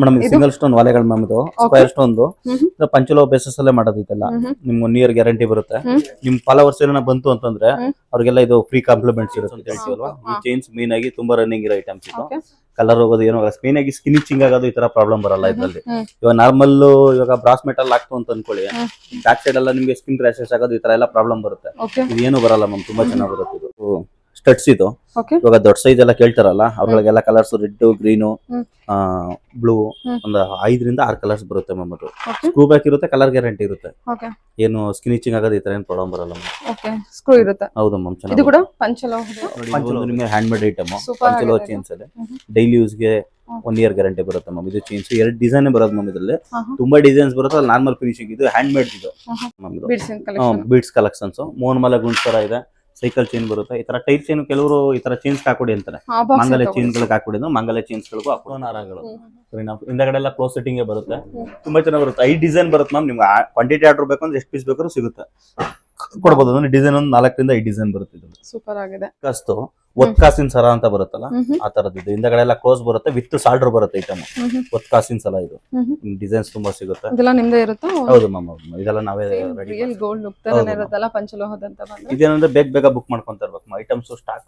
Madam single stone ವಾಲೆಗಳು ma'am ಇದು square stone ಪಂಚಲೋ ಬೇಸಸ್ ಅಲ್ಲೇ ಮಾಡೋದು ಇದೆಲ್ಲ. ನಿಮ್ಗೆ ಒನ್ ಇಯರ್ ಗ್ಯಾರಂಟಿ ಬರುತ್ತೆ. ನಿಮ್ ಫಾಲೋವರ್ಸ್ ಏನೋ ಬಂತು ಅಂತಂದ್ರೆ. ಅವ್ರಿಗೆಲ್ಲ ಇದು ಫ್ರೀ ಕಾಂಪ್ಲಿಮೆಂಟ್ಸ್ ಇರುತ್ತೆ ಅಂತ ಹೇಳ್ತೀವಲ್ವಾ ಈ ಹಾ. ಚೈನ್ಸ್ ಮೇನ್ ಆಗಿ ತುಂಬಾ ರನ್ನಿಂಗ್ ಇರೋ ಐಟಮ್ಸ್ ಇದು. ಕಲರ್ ಹೋಗೋದು ಏನೋ ಮೇನ್ ಆಗಿ ಸ್ಕಿನ್ ಚಿಂಗ್ ಆಗೋದು ಈ ತರ ಪ್ರಾಬ್ಲಮ್ ಬರಲ್ಲ ಇದ್ರಲ್ಲಿ. ಇವಾಗ ನಾರ್ಮಲ್ ಇವಾಗ ಬ್ರಾಸ್ ಮೆಟಲ್ ಆಗ್ತು ಅಂತ ಅನ್ಕೊಳ್ಳಿ. ಬ್ಯಾಕ್ ಸೈಡ್ ಎಲ್ಲ ನಿಮ್ಗೆ ಸ್ಕಿನ್ ರ್ಯಾಶಸ್ ಆಗೋದು ಈ ತರ ಎಲ್ಲ ಪ್ರಾಬ್ಲಮ್ ಬರುತ್ತೆ. ಇದು ಏನು ಬರಲ್ಲ ಮ್ಯಾಮ್ ತುಂಬಾ ಚೆನ್ನಾಗಿ ಬರುತ್ತೆ ಇದು. ಸ್ಟಡ್ಸ್ ಇದು. ಓಕೆ ಇವಾಗ ದೊಡ್ಡ ಸೈಜ್ ಎಲ್ಲ ಕೇಳ್ತಾರಲ್ಲ ಅವ್ರಗಳಿಗೆಲ್ಲ ಕಲರ್ಸ್ ರೆಡ್ ಗ್ರೀನು. ಬ್ಲೂ. ಒಂದು ಐದರಿಂದ ಆರು ಕಲರ್ಸ್ ಬರುತ್ತೆ ಮ್ಯಾಮ್ ಅದು. ಸ್ಕ್ರೂ ಬ್ಯಾಕ್ ಇರುತ್ತೆ ಕಲರ್ ಗ್ಯಾರಂಟಿ ಇರುತ್ತೆ. ಓಕೆ ಏನು ಸ್ಕಿನಿಚಿಂಗ್ ಆಗೋದು ಈ ತರ ಏನು ಪ್ರಾಬ್ಲಮ್ ಬರಲ್ಲ ಮ್ಯಾಮ್ ಓಕೆ ಸ್ಕ್ರೂ ಇರುತ್ತೆ. ಹೌದು ಮ್ಯಾಮ್ ಇದು ಚೆನ್ನಾಗಿ ಕೂಡ ಪಂಚಲೋಹದ ಪಂಚಲೋ ನಿಮಗೆ ಹ್ಯಾಂಡ್ ಮೇಡ್ ಐಟಮ್ ಪಂಚಲೋ. ಚೇನ್ಸ್ ಅಲ್ಲಿ. ಡೈಲಿ ಯೂಸ್ಗೆ. ಒನ್ ಇಯರ್ ಗ್ಯಾರಂಟಿ ಬರುತ್ತೆ ಮ್ಯಾಮ್ ಇದು ಚೇಂಜ್ ಎರಡು ಡಿಸೈನ್ ಬರೋದು ಮ್ಯಾಮ್ ಇದರಲ್ಲಿ. ತುಂಬಾ ಡಿಸೈನ್ಸ್ ಬರುತ್ತೆ ಅಲ್ಲಿ ನಾರ್ಮಲ್ ಫಿನಿಶಿಂಗ್ ಇದು ಹ್ಯಾಂಡ್ ಮೇಡ್ ಇದು ಬೀಡ್ಸ್ ಕಲೆಕ್ಷನ್ಸ್ ಮೋಹನ್ ಮಲ ಗುಂಡ್ ತರ ಇದೆ. ಸೈಕಲ್ ಚೈನ್ ಬರುತ್ತೆ. ಈ ತರ ಟೈಪ್ ಚೈನ್ ಕೆಲವರು ಈ ತರ ಚೈನ್ಸ್ ಹಾಕೊಡಿ ಅಂತಾರೆ. ಮಂಗಲ ಚೈನ್ ಗಳಿಗೆ ಹಾಕೊಡಿದ್ರು ಮಂಗಲ ಚೈನ್ಸ್ ಗಳಿಗೂ ಹಾಕೊಂಡು. ಹಾರಗಳು. ಸರಿ ನಾವು ಹಿಂದಗಡೆ ಎಲ್ಲ ಕ್ಲೋಸ್ ಸೆಟ್ಟಿಂಗ್ ಬರುತ್ತೆ. ತುಂಬಾ ಚೆನ್ನಾಗಿ ಬರುತ್ತೆ. ಐದು ಡಿಸೈನ್ ಬರುತ್ತೆ ಮ್ಯಾಮ್ ನಿಮ್ಗೆ ಕ್ವಾಂಟಿಟಿ ಆರ್ಡರ್ ಬೇಕು ಅಂದ್ರೆ ಎಷ್ಟು ಪೀಸ್ ಬೇಕಾದ್ರೂ ಸಿಗುತ್ತೆ. ಕೊಡ್ಬೋದು. ಅಂದ್ರೆ ಡಿಸೈನ್ ಒಂದು ನಾಲ್ಕರಿಂದ ಐದು ಡಿಸೈನ್ ಬರುತ್ತೆ ಇದು ಸೂಪರ್ ಆಗಿದೆ. ಕಾಸ್ತು. ಒತ್ ಕಾಸಿನ ಸರ ಅಂತ ಬರುತ್ತಲ್ಲ. ಆ ತರದ್ದು ಇದು. ಹಿಂದಗಡೆ ಎಲ್ಲ ಕ್ಲೋಸ್ ಬರುತ್ತೆ. ವಿತ್ ಸಾಲ್ಡರ್ ಬರುತ್ತೆ ಐಟಮ್ ಹ್ಮ್ ಹ್ಮ್. ಒತ್ ಕಾಸಿನ ಸಲ ಇದು. ಡಿಸೈನ್ಸ್ ತುಂಬಾ ಸಿಗುತ್ತೆ. ಇದೆಲ್ಲ ನಿಮ್ದೇ ಇರುತ್ತಾ? ಹೌದು ಮ್ಯಾಮ್ ಇದೆಲ್ಲ ನಾವೇ ರಿಯಲ್ ಗೋಲ್ಡ್ ಲುಕ್ ತರನೇ ma'am. ಇರುತ್ತಲ್ಲ ಪಂಚಲೋಹದ ಅಂತ ಬಂದ್ರೆ? ಇದೇನಂದ್ರೆ ಬೇಗ ಬೇಗ ಬುಕ್ ಮಾಡ್ಕೊಂತ ಇರ್ಬೇಕು ಐಟಮ್ಸ್ ಸ್ಟಾಕ್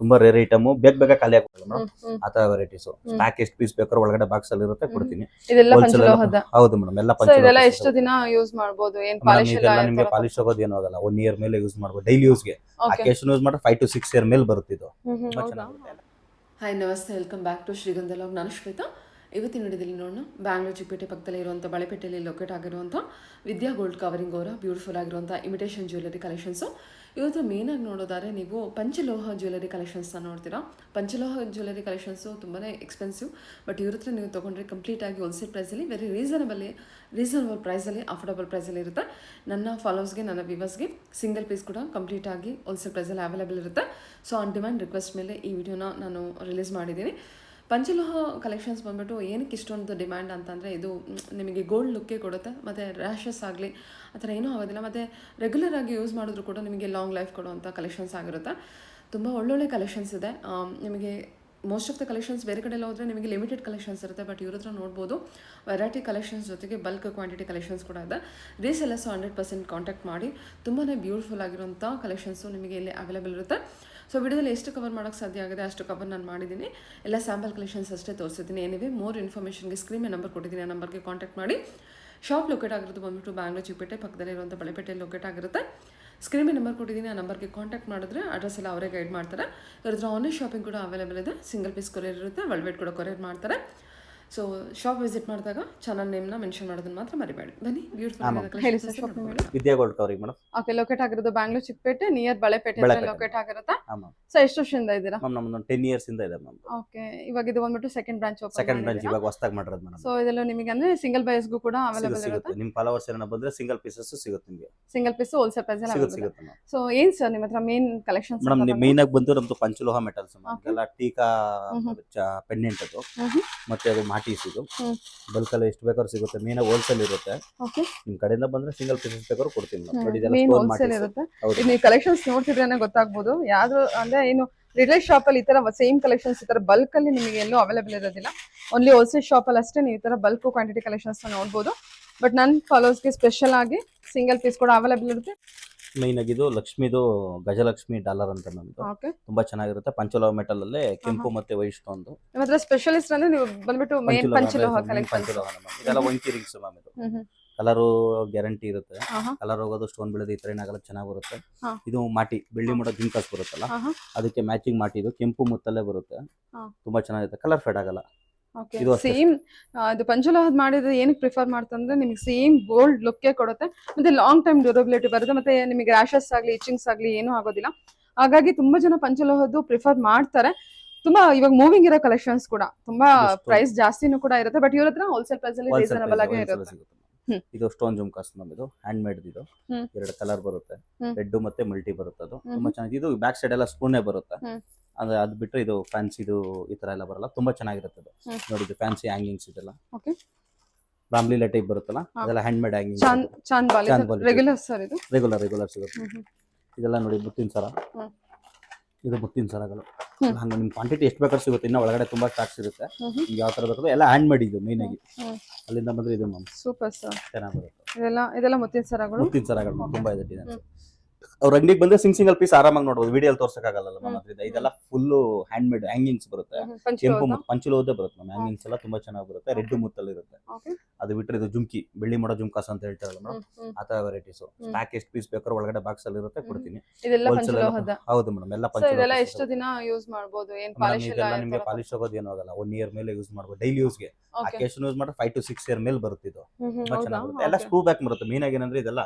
ತುಂಬಾ ರೇರ್ ಐಟಮ್ ಬೇಗ ಬೇಗ ಖಾಲಿ ಆಗ್ಬೋದು ಮೇಡಮ್. ಆ ತರ ವೆರೈಟೀಸ್ ಸ್ಟಾಕ್ ಎಷ್ಟು ಪೀಸ್ ಬೇಕಾದ್ರೆ ಒಳಗಡೆ ಬಾಕ್ಸ್ ಅಲ್ಲಿ ಇರುತ್ತೆ ಕೊಡ್ತೀನಿ. ಇದೆಲ್ಲ ಪಂಚಲೋಹದ. ಹೌದು ಮೇಡಮ್ ಎಲ್ಲ ಪಂಚಲೋಹ ಇದೆಲ್ಲ ಎಷ್ಟು ದಿನ ಯೂಸ್ ಮಾಡಬಹುದು ಏನ್ ಪಾಲಿಶ್ ಇದೆಲ್ಲ ಎಲ್ಲ ನಿಮಗೆ ಪಾಲಿಶ್ ಆಗೋದು ಏನೂ ಆಗಲ್ಲ. ಒನ್ ಇಯರ್ ಮೇಲೆ ಯೂಸ್ ಮಾಡಬಹುದು ಡೈಲಿ ಯೂಸ್ಗೆ ಓಕೆ ಅಕೇಶನ್ ಯೂಸ್ ಮಾಡ್ರೆ ಫೈವ್ ಟು ಸಿಕ್ಸ್ ಇಯರ್ ಮೇಲೆ ಬರುತ್ತೆ. ಇದು ಹಾಯ್ ನಮಸ್ತೆ. Welcome back to Shrigandha log ನಾನು ಶ್ವೇತಾ. ಇವತ್ತಿನ ವಿಡಿಯೋದಲ್ಲಿ ನೋಡೋಣ. ಬ್ಯಾಂಗ್ಳೂರ್ ಚಿಕ್ಕಪೇಟೆ ಪಕ್ಕದಲ್ಲಿ ಇರುವಂಥ ಬಳೆಪೇಟೆಯಲ್ಲಿ ಲೊಕೇಟ್ ಆಗಿರುವಂಥ ವಿದ್ಯಾ ಗೋಲ್ಡ್ ಕವರಿಂಗ್ ಅವರ ಬ್ಯೂಟಿಫುಲ್ ಆಗಿರುವಂಥ ಇಮಿಟೇಷನ್ ಜ್ಯುವೆಲರಿ ಕಲೆಕ್ಷನ್ಸು ಇವತ್ತು ಮೇನಾಗಿ ನೋಡೋದಾದ್ರೆ ನೀವು ಪಂಚಲೋಹ ಜ್ಯುವೆಲರಿ ಕಲೆಕ್ಷನ್ಸ್ನ ನೋಡ್ತೀರಾ. ಪಂಚಲೋಹ ಜ್ಯುವೆಲರಿ ಕಲೆಕ್ಷನ್ಸು ತುಂಬಾ ಎಕ್ಸ್ಪೆನ್ಸಿವ್ ಬಟ್ ಇವ್ರ ಹತ್ರ ನೀವು ತೊಗೊಂಡ್ರೆ ಕಂಪ್ಲೀಟಾಗಿ ಹೋಲ್ಸೇಲ್ ಪ್ರೈಸಲ್ಲಿ ವೆರಿ ರೀಸನಬಲಿ ರೀಸನಬಲ್ ಪ್ರೈಸಲ್ಲಿ ಅಫೋರ್ಡಬಲ್ ಪ್ರೈಸಲ್ಲಿ ಇರುತ್ತೆ. ನನ್ನ ಫಾಲೋವರ್ಸ್ಗೆ ನನ್ನ ವಿವರ್ಸ್ಗೆ ಸಿಂಗಲ್ ಪೀಸ್ ಕೂಡ ಕಂಪ್ಲೀಟಾಗಿ ಹೋಲ್ಸೇಲ್ ಪ್ರೈಸಲ್ಲಿ ಅವೈಲೇಬಲ್ ಇರುತ್ತೆ. ಸೊ ಆನ್ ಡಿಮ್ಯಾಂಡ್ ರಿಕ್ವೆಸ್ಟ್ ಮೇಲೆ ಈ ವಿಡಿಯೋನ ನಾನು ರಿಲೀಸ್ ಮಾಡಿದ್ದೀನಿ. ಪಂಚಲೋಹ ಕಲೆಕ್ಷನ್ಸ್ ಬಂದ್ಬಿಟ್ಟು ಏನಕ್ಕೆ ಇಷ್ಟೊಂದು ಡಿಮ್ಯಾಂಡ್ ಅಂತಂದರೆ ಇದು ನಿಮಗೆ ಗೋಲ್ಡ್ ಲುಕ್ಕೇ ಕೊಡುತ್ತೆ, ಮತ್ತು ರ್ಯಾಷಸ್ ಆಗಲಿ, ಆ ಥರ ಏನೂ ಆಗೋದಿಲ್ಲ, ಮತ್ತು ರೆಗ್ಯುಲರ್ ಆಗಿ ಯೂಸ್ ಮಾಡಿದ್ರು ಕೂಡ ನಿಮಗೆ ಲಾಂಗ್ ಲೈಫ್ ಕೊಡುವಂಥ ಕಲೆಕ್ಷನ್ಸ್ ಆಗಿರುತ್ತೆ. ತುಂಬ ಒಳ್ಳೊಳ್ಳೆ ಕಲೆಕ್ಷನ್ಸ್ ಇದೆ. ನಿಮಗೆ ಮೋಸ್ಟ್ ಆಫ್ ದ ಕಲೆಕ್ಷನ್ಸ್ ಬೇರೆ ಕಡೆ ಎಲ್ಲ ಹೋದರೆ ನಿಮಗೆ ಲಿಮಿಟೆಡ್ ಕಲೆಕ್ಷನ್ಸ್ ಇರುತ್ತೆ ಬಟ್ ಇವ್ರ ಹತ್ರ ನೋಡ್ಬೋದು. ವೆರೈಟಿ ಕಲೆಕ್ಷನ್ಸ್ ಜೊತೆಗೆ ಬಲ್ಕ್ ಕ್ವಾಂಟಿಟಿ ಕಲೆಕ್ಷನ್ಸ್ ಕೂಡ ಇದೆ. ರೀಸೆಲ್ಲರ್ಸು ಹಂಡ್ರೆಡ್ ಪರ್ಸೆಂಟ್ ಕಾಂಟ್ಯಾಕ್ಟ್ ಮಾಡಿ ತುಂಬಾ ಬ್ಯೂಟಿಫುಲ್ ಆಗಿರುವಂಥ ಕಲೆಕ್ಷನ್ಸು ನಿಮಗೆ ಇಲ್ಲಿ ಅವೈಲೇಬಲ್ ಇರುತ್ತೆ. ಸೊ ವಿಡಿಯೋದಲ್ಲಿ ಎಷ್ಟು ಕವರ್ ಮಾಡೋಕ್ಕೆ ಸಾಧ್ಯ ಆಗಿದೆ ಅಷ್ಟು ಕವರ್ ನಾನು ಮಾಡಿದ್ದೀನಿ. ಎಲ್ಲ ಸ್ಯಾಂಪಲ್ ಕಲೆಕ್ಷನ್ಸ್ ಅಷ್ಟೇ ತೋರಿಸಿದ್ದೀನಿ. ಏನಿವೆ ಮೋರ್ ಇನ್ಫಾರ್ಮೇಷನ್ಗೆ ಸ್ಕ್ರೀನ್ ನಂಬರ್ ಕೊಟ್ಟಿದ್ದೀನಿ. ಆ ನಂಬರ್ಗೆ ಕಾಂಟ್ಯಾಕ್ಟ್ ಮಾಡಿ. ಶಾಪ್ ಲೊಕೇಟ್ ಆಗಿರೋದು ಬಂದ್ಬಿಟ್ಟು ಬ್ಯಾಂಗ್ಳೂರ್ ಚಿಕ್ಕಪೇಟೆ ಪಕ್ಕದಲ್ಲಿ ಇರುವಂಥ ಬಳೆಪೇಟೆ ಲೊಕೇಟ್ ಆಗಿರುತ್ತೆ. ಸ್ಕ್ರೀನ್ ನಂಬರ್ ಕೊಟ್ಟಿದ್ದೀನಿ. ಆ ನಂಬರ್ಗೆ ಕಾಂಟ್ಯಾಕ್ಟ್ ಮಾಡಿದ್ರೆ ಅಡ್ರೆಸ್ ಎಲ್ಲ ಅವರೇ ಗೈಡ್ ಮಾಡ್ತಾರೆ. ಇವ್ರ ಹತ್ರ ಆನ್ಲೈನ್ ಶಾಪಿಂಗ್ ಕೂಡ ಅವೈಲೇಬಲ್ ಇದೆ. ಸಿಂಗಲ್ ಪೀಸ್ ಕೊರಿಯರ್ ಇರುತ್ತೆ. ವೈಡ್ ಕೂಡ ಕೊರಿಯರ್ ಮಾಡ್ತಾರೆ. ಸೊ ಶಾಪ್ ವಿಸಿಟ್ ಮಾಡಿದಾಗ ಚಾನಲ್ನ ಮೆನ್ಷನ್ ಮಾಡೋದನ್ನ ಮಾತ್ರ ಮರಿಬೇಡಿ. ಬನ್ನಿ beautiful Vidya gold covering madam okay locate ಆಗಿರೋದು ಬ್ಯಾಂಗ್ಳೂರ್ ಚಿಕ್ಕಪೇಟೆ ನಿಯರ್ ಬಳೆಪೇಟೆ. ಲೊಕೇಟ್ ಆಗಿರುತ್ತೆ? ಸೊ ಎಷ್ಟು ವರ್ಷದಿಂದ ಇದ್ದೀರಾ? ಮ್ಯಾಮ್ ನಮ್ಮದು ಟೆನ್ ಇಯರ್ಸ್ ಇಂದ ಇದೆ ಮ್ಯಾಮ್ ಓಕೆ ಇವಾಗ ಇದು ಬಂದ್ಬಿಟ್ಟು second branch second open branch ಇವಾಗ ಹೊಸದಾಗಿ ಮಾಡಿರೋದು ಮೇಡಮ್ ಸೊ ಇದೆಲ್ಲ ನಿಮಗೆ ಅಂದ್ರೆ ಸಿಂಗಲ್ ಬೈಸ್ಗೂ ಕೂಡ ಅವೈಲೇಬಲ್ ಇರುತ್ತೆ? ನಿಮ್ ಫಾಲೋವರ್ಸ್ ಏನೋ ಬಂದ್ರೆ ಸಿಂಗಲ್ ಪೀಸಸ್ ಸಿಗುತ್ತೆ ನಿಮಗೆ. ಸಿಂಗಲ್ ಪೀಸ್ ಹೋಲ್ಸೇಲ್ ಪ್ರೈಸ್ ಸಿಗುತ್ತೆ ಸಿಗುತ್ತೆ ಸೊ ಏನ್ ಸರ್ ನಿಮ್ಮತ್ರ ಮೇನ್ ಕಲೆಕ್ಷನ್ ಮೇಡಮ್ ಮೇನ್ ಆಗಿ ಬಂದು ನಮ್ದು ಪಂಚಲೋಹ ಮೆಟಲ್ಸ್ ಮ್ಯಾಮ್ ಎಲ್ಲ ಟೀಕಾ ಪೆಂಡೆಂಟ್ ಅದು. ಮತ್ತೆ ಅದು ಮಾಟೀಸ್ ಇದು. ಬಲ್ಕಲ್ಲಿ ಎಷ್ಟು ಬೇಕಾದ್ರೂ ಸಿಗುತ್ತೆ. ಮೇನ್ ಹೋಲ್ಸೇಲ್ ಇರುತ್ತೆ. ನಿಮ್ ಕಡೆಯಿಂದ ಬಂದ್ರೆ ಸಿಂಗಲ್ ಪೀಸಸ್ ಬೇಕಾದ್ರೂ ಕೊಡ್ತೀನಿ. ನೋಡಿ ಇದೆಲ್ಲ ಹೋಲ್ಸೇಲ್ ಇರುತ್ತೆ. ಇದು ನೀವು ಕಲೆಕ್ಷನ್ಸ್ ನೋಡ್ತಿದ್ರೇನೆ ಗೊತ್ತಾಗ್ಬೋದು. ಯಾವ್ದು ಅಂದ್ರೆ ಏನು ರಿಟೇಲ್ ಶಾಪ್ ಅಲ್ಲಿ ಈ ತರ ಸೇಮ್ ಕಲೆಕ್ಷನ್ಸ್ ಈ ತರ ಬಲ್ಕ್ ಅಲ್ಲಿ ನಿಮಗೆ ಎಲ್ಲೂ ಅವೈಲೇಬಲ್ ಇರೋದಿಲ್ಲ. ಓನ್ಲಿ ಹೋಲ್ಸೇಲ್ ಶಾಪ್ ಅಲ್ಲಿ ಅಷ್ಟೇ ನೀವು ಈ ತರ ಬಲ್ಕ್ ಕ್ವಾಂಟಿಟಿ ಕಲೆಕ್ಷನ್ಸ್ ನೋಡ್ಬೋದು. ಬಟ್ ನನ್ನ ಫಾಲೋಸ್ಗೆ ಸ್ಪೆಷಲ್ ಆಗಿ ಸಿಂಗಲ್ ಪೀಸ್ ಕೂಡ ಅವೈಲೇಬಲ್ ಇರುತ್ತೆ. ಮೈನ್ ನಗಿದು ಲಕ್ಷ್ಮಿದು ಗಜಲಕ್ಷ್ಮಿ ಡಾಲರ್ ಅಂತ ನಮ್ದು. ಇದು ಓಕೆ ತುಂಬಾ ಚೆನ್ನಾಗಿರುತ್ತೆ. ಪಂಚಲೋಹ ಮೆಟಲ್ ಅಲ್ಲೇ ಕೆಂಪು ಮತ್ತೆ ನಿಮ್ಮ ಹತ್ರ ಸ್ಪೆಷಲಿಸ್ಟ್ ಅಂದ್ರೆ ನೀವು ಬಂದ್ಬಿಟ್ಟು ಮೇನ್ ಪಂಚಲೋಹ ಕಲೆಕ್ಷನ್ಸ್ ಇದೆಲ್ಲ ಒಂಕಿ ರಿಂಗ್ಸ್ ಮ್ಯಾಮ್ ಇದು. ಕಲರು ಗ್ಯಾರಂಟಿ ಇರುತ್ತೆ. ಕಲರ್ ಹೋಗೋದು ಸ್ಟೋನ್ ಬೀಳೋದು ಈ ತರ ಏನಾಗಲ್ಲ ಚೆನ್ನಾಗಿ ಬರುತ್ತೆ. ಇದು ಮಾಟಿ ಬೆಳ್ಳಿ ಮಾಡೋ ಜಿಂಕಾಸ್ ಬರುತ್ತಲ್ಲ ಅದಕ್ಕೆ ಮ್ಯಾಚಿಂಗ್ ಮಾಟಿ ಇದು. ಕೆಂಪು ಮುತ್ತಲ್ಲೇ ಬರುತ್ತೆ. ತುಂಬಾ ಚೆನ್ನಾಗಿರುತ್ತೆ. ಕಲರ್ ಫೆಡ್ ಆಗಲ್ಲ. ಇದು ಅಷ್ಟೇ. ಸೇಮ್ ಇದು ಪಂಚಲೋಹದ್ ಮಾಡಿದ್ರೆ ಏನಕ್ಕೆ ಪ್ರಿಫರ್ ಮಾಡ್ತಂದ್ರೆ ನಿಮಗೆ ಸೇಮ್ ಗೋಲ್ಡ್ ಲುಕ್ಕೇ ಕೊಡುತ್ತೆ ಮತ್ತೆ ಲಾಂಗ್ ಟೈಮ್ ಡ್ಯೂರಬಿಲಿಟಿ ಬರುತ್ತೆ ಮತ್ತೆ ನಿಮಗೆ ರ್ಯಾಷಸ್ ಆಗಲಿ ಇಚಿಂಗ್ಸ್ ಆಗಲಿ ಏನೂ ಆಗೋದಿಲ್ಲ ಹಾಗಾಗಿ ತುಂಬಾ ಜನ ಪಂಚಲೋಹದ್ದು ಪ್ರಿಫರ್ ಮಾಡ್ತಾರೆ ತುಂಬಾ ಇವಾಗ ಮೂವಿಂಗ್ ಇರೋ ಕಲೆಕ್ಷನ್ಸ್ ಕೂಡ ತುಂಬಾ? ಪ್ರೈಸ್ ಜಾಸ್ತಿನೂ ಕೂಡ ಇರುತ್ತೆ ಬಟ್ ಇವ್ರ ಹತ್ರ ಹೋಲ್ಸೇಲ್ ಪ್ರೈಸ್ ಅಲ್ಲಿ Wholesale ರೀಸನಬಲ್ price, ಆಗೇ wholesale ಇರುತ್ತೆ ಸಿಗುತ್ತೆ. ಹ್ಮ್. ಇದು ಸ್ಟೋನ್ ಜುಮ್ಕಾಸ್ ನಮ್ ಇದು ಹ್ಯಾಂಡ್ ಮೇಡ್ ಇದು ಹ್ಮ್. ಎರಡು ಕಲರ್ ಬರುತ್ತೆ ಹ್ಮ್. ರೆಡ್ ಮತ್ತೆ ಮಲ್ಟಿ ಬರುತ್ತೆ ಅದು ಹ್ಮ್. ತುಂಬಾ ಚೆನ್ನಾಗಿ ಇದು ಬ್ಯಾಕ್ ಸೈಡ್ ಎಲ್ಲ ಸ್ಪೂನೇ ಬರುತ್ತೆ ಹ್ಮ್. ಅಂದ್ರೆ ಅದು ಬಿಟ್ಟರೆ ಇದು ಫ್ಯಾನ್ಸಿ ಇದು ಈ ತರ ಎಲ್ಲ ಬರಲ್ಲ. ತುಂಬಾ ಚೆನ್ನಾಗಿರುತ್ತೆ ಅದು. ನೋಡಿ ಇದು ಫ್ಯಾನ್ಸಿ ಹ್ಯಾಂಗಿಂಗ್ಸ್ ಇದೆಲ್ಲ. ಓಕೆ ರಾಮ್ಲೀಲಾ ಟೈಪ್ ಬರುತ್ತಲ್ಲ. ಅದೆಲ್ಲ ಹ್ಯಾಂಡ್ ಮೇಡ್ ಹ್ಯಾಂಗಿಂಗ್ ಚಾನ್ ಚಾಂದ್ ಬಾಲಿ. ರೆಗ್ಯುಲರ್ ಸರ್ ಇದು? ರೆಗ್ಯುಲರ್ ರೆಗ್ಯುಲರ್ ಸಿಗುತ್ತೆ. ಇದೆಲ್ಲ ನೋಡಿ ಮುತ್ತಿನ ಸರ. ಇದು ಮುತ್ತಿನ ಸರಗಳು. ಹಂಗೆ ನಿಮ್ ಕ್ವಾಂಟಿಟಿ ಎಷ್ಟು ಬೇಕಾದ್ರೂ ಸಿಗುತ್ತೆ. ಇನ್ನ ಒಳಗಡೆ ತುಂಬಾ ಸ್ಟಾಕ್ಸ್ ಇರುತ್ತೆ. ನಿಮ್ಗೆ ಯಾವ ತರ ಬೇಕಾದ್ರೆ ಎಲ್ಲ ಹ್ಯಾಂಡ್ ಮೇಡ್ ಇದು ಮೇನ್ ಆಗಿ. ಅಲ್ಲಿಂದ ಬಂದ್ರೆ ಇದು ಮ್ಯಾಮ್ ಸೂಪರ್ ಸರ್ ಚೆನ್ನಾಗಿ ಬರುತ್ತೆ. ಇದೆಲ್ಲ ಇದೆಲ್ಲ ಮುತ್ತಿನ ಸರಗಳು? ಮುತ್ತಿನ ಸರಗಳು ತುಂಬಾ ಇದೆ ಡಿಸೈನ್ಸ್. ಅವ್ರ ಅಂಗಡಿಗೆ ಬಂದ್ರೆ ಸಿಂಗ್ ಸಿಂಗಲ್ ಪೀಸ್ ಆರಾಮಾಗಿ ನೋಡಬಹುದು ವಿಡಿಯೋ ತೋರ್ಸಕ್ಕಾಗಲ್ಲ ಆಗಲ್ಲ ಇದೆಲ್ಲ ಫುಲ್ ಹ್ಯಾಂಡ್ ಮೇಡ್ ಹ್ಯಾಂಗಿಂಗ್ಸ್ ಬರುತ್ತೆ. ಕೆಂಪು ಮುತ್ತು ಬರುತ್ತೆ ಮ್ಯಾಮ್. ಹ್ಯಾಂಗಿಂಗ್ಸ್ ಎಲ್ಲ ತುಂಬಾ ಚೆನ್ನಾಗಿ ಬರುತ್ತೆ. ರೆಡ್ ಮುತ್ತಲ್ಲಿ ಇರುತ್ತೆ. ಅದು ಬಿಟ್ರೆ ಇದು ಜುಮ್ಕಿ ಬೆಳ್ಳಿ ಮಾಡೋ ಜುಮ್ಕಾಸ್ ಅಂತ ಹೇಳ್ತಾರಲ್ಲ ಮೇಡಮ್ ಆ ತರ ವೆರೈಟೀಸ್ ಪ್ಯಾಕ್ ಎಷ್ಟು ಪೀಸ್ ಬೇಕಾದ್ರೆ ಒಳಗಡೆ ಬಾಕ್ಸ್ ಅಲ್ಲಿ ಇರುತ್ತೆ ಕೊಡ್ತೀನಿ. ಇದೆಲ್ಲ Wholesale ಎಲ್ಲ- ಪಂಚಲೋಹದ ಹೌದು ಮೇಡಮ್ ಎಲ್ಲ ಸೊ ಇದೆಲ್ಲ ಎಷ್ಟು ದಿನ ಯೂಸ್ ಮಾಡಬಹುದು ಏನ್ ಪಾಲಿಶ್ ಎಲ್ಲ ಇದೆಲ್ಲ ನಿಮಗೆ ಪಾಲಿಶ್ ಆಗೋದು ಏನೂ ಆಗಲ್ಲ. ಒನ್ ಇಯರ್ ಮೇಲೆ ಯೂಸ್ ಮಾಡ್ಬೋದು. ಡೈಲಿ ಯೂಸ್ಗೆ ಓಕೆ ಅಕೇಶನ್ ಯೂಸ್ ಮಾಡಿದ್ರೆ ಫೈವ್ ಟು ಸಿಕ್ಸ್ ಇಯರ್ ಮೇಲೆ ಬರುತ್ತೆ ಇದು ತುಂಬಾ ಚೆನ್ನಾಗಿ ಬರುತ್ತೆ. ಎಲ್ಲ ಸ್ಕ್ರೂ ಬ್ಯಾಕ್ ಬರುತ್ತೆ. ಮೇನ್ ಆಗಿ ಏನಂದ್ರೆ ಇದೆಲ್ಲ.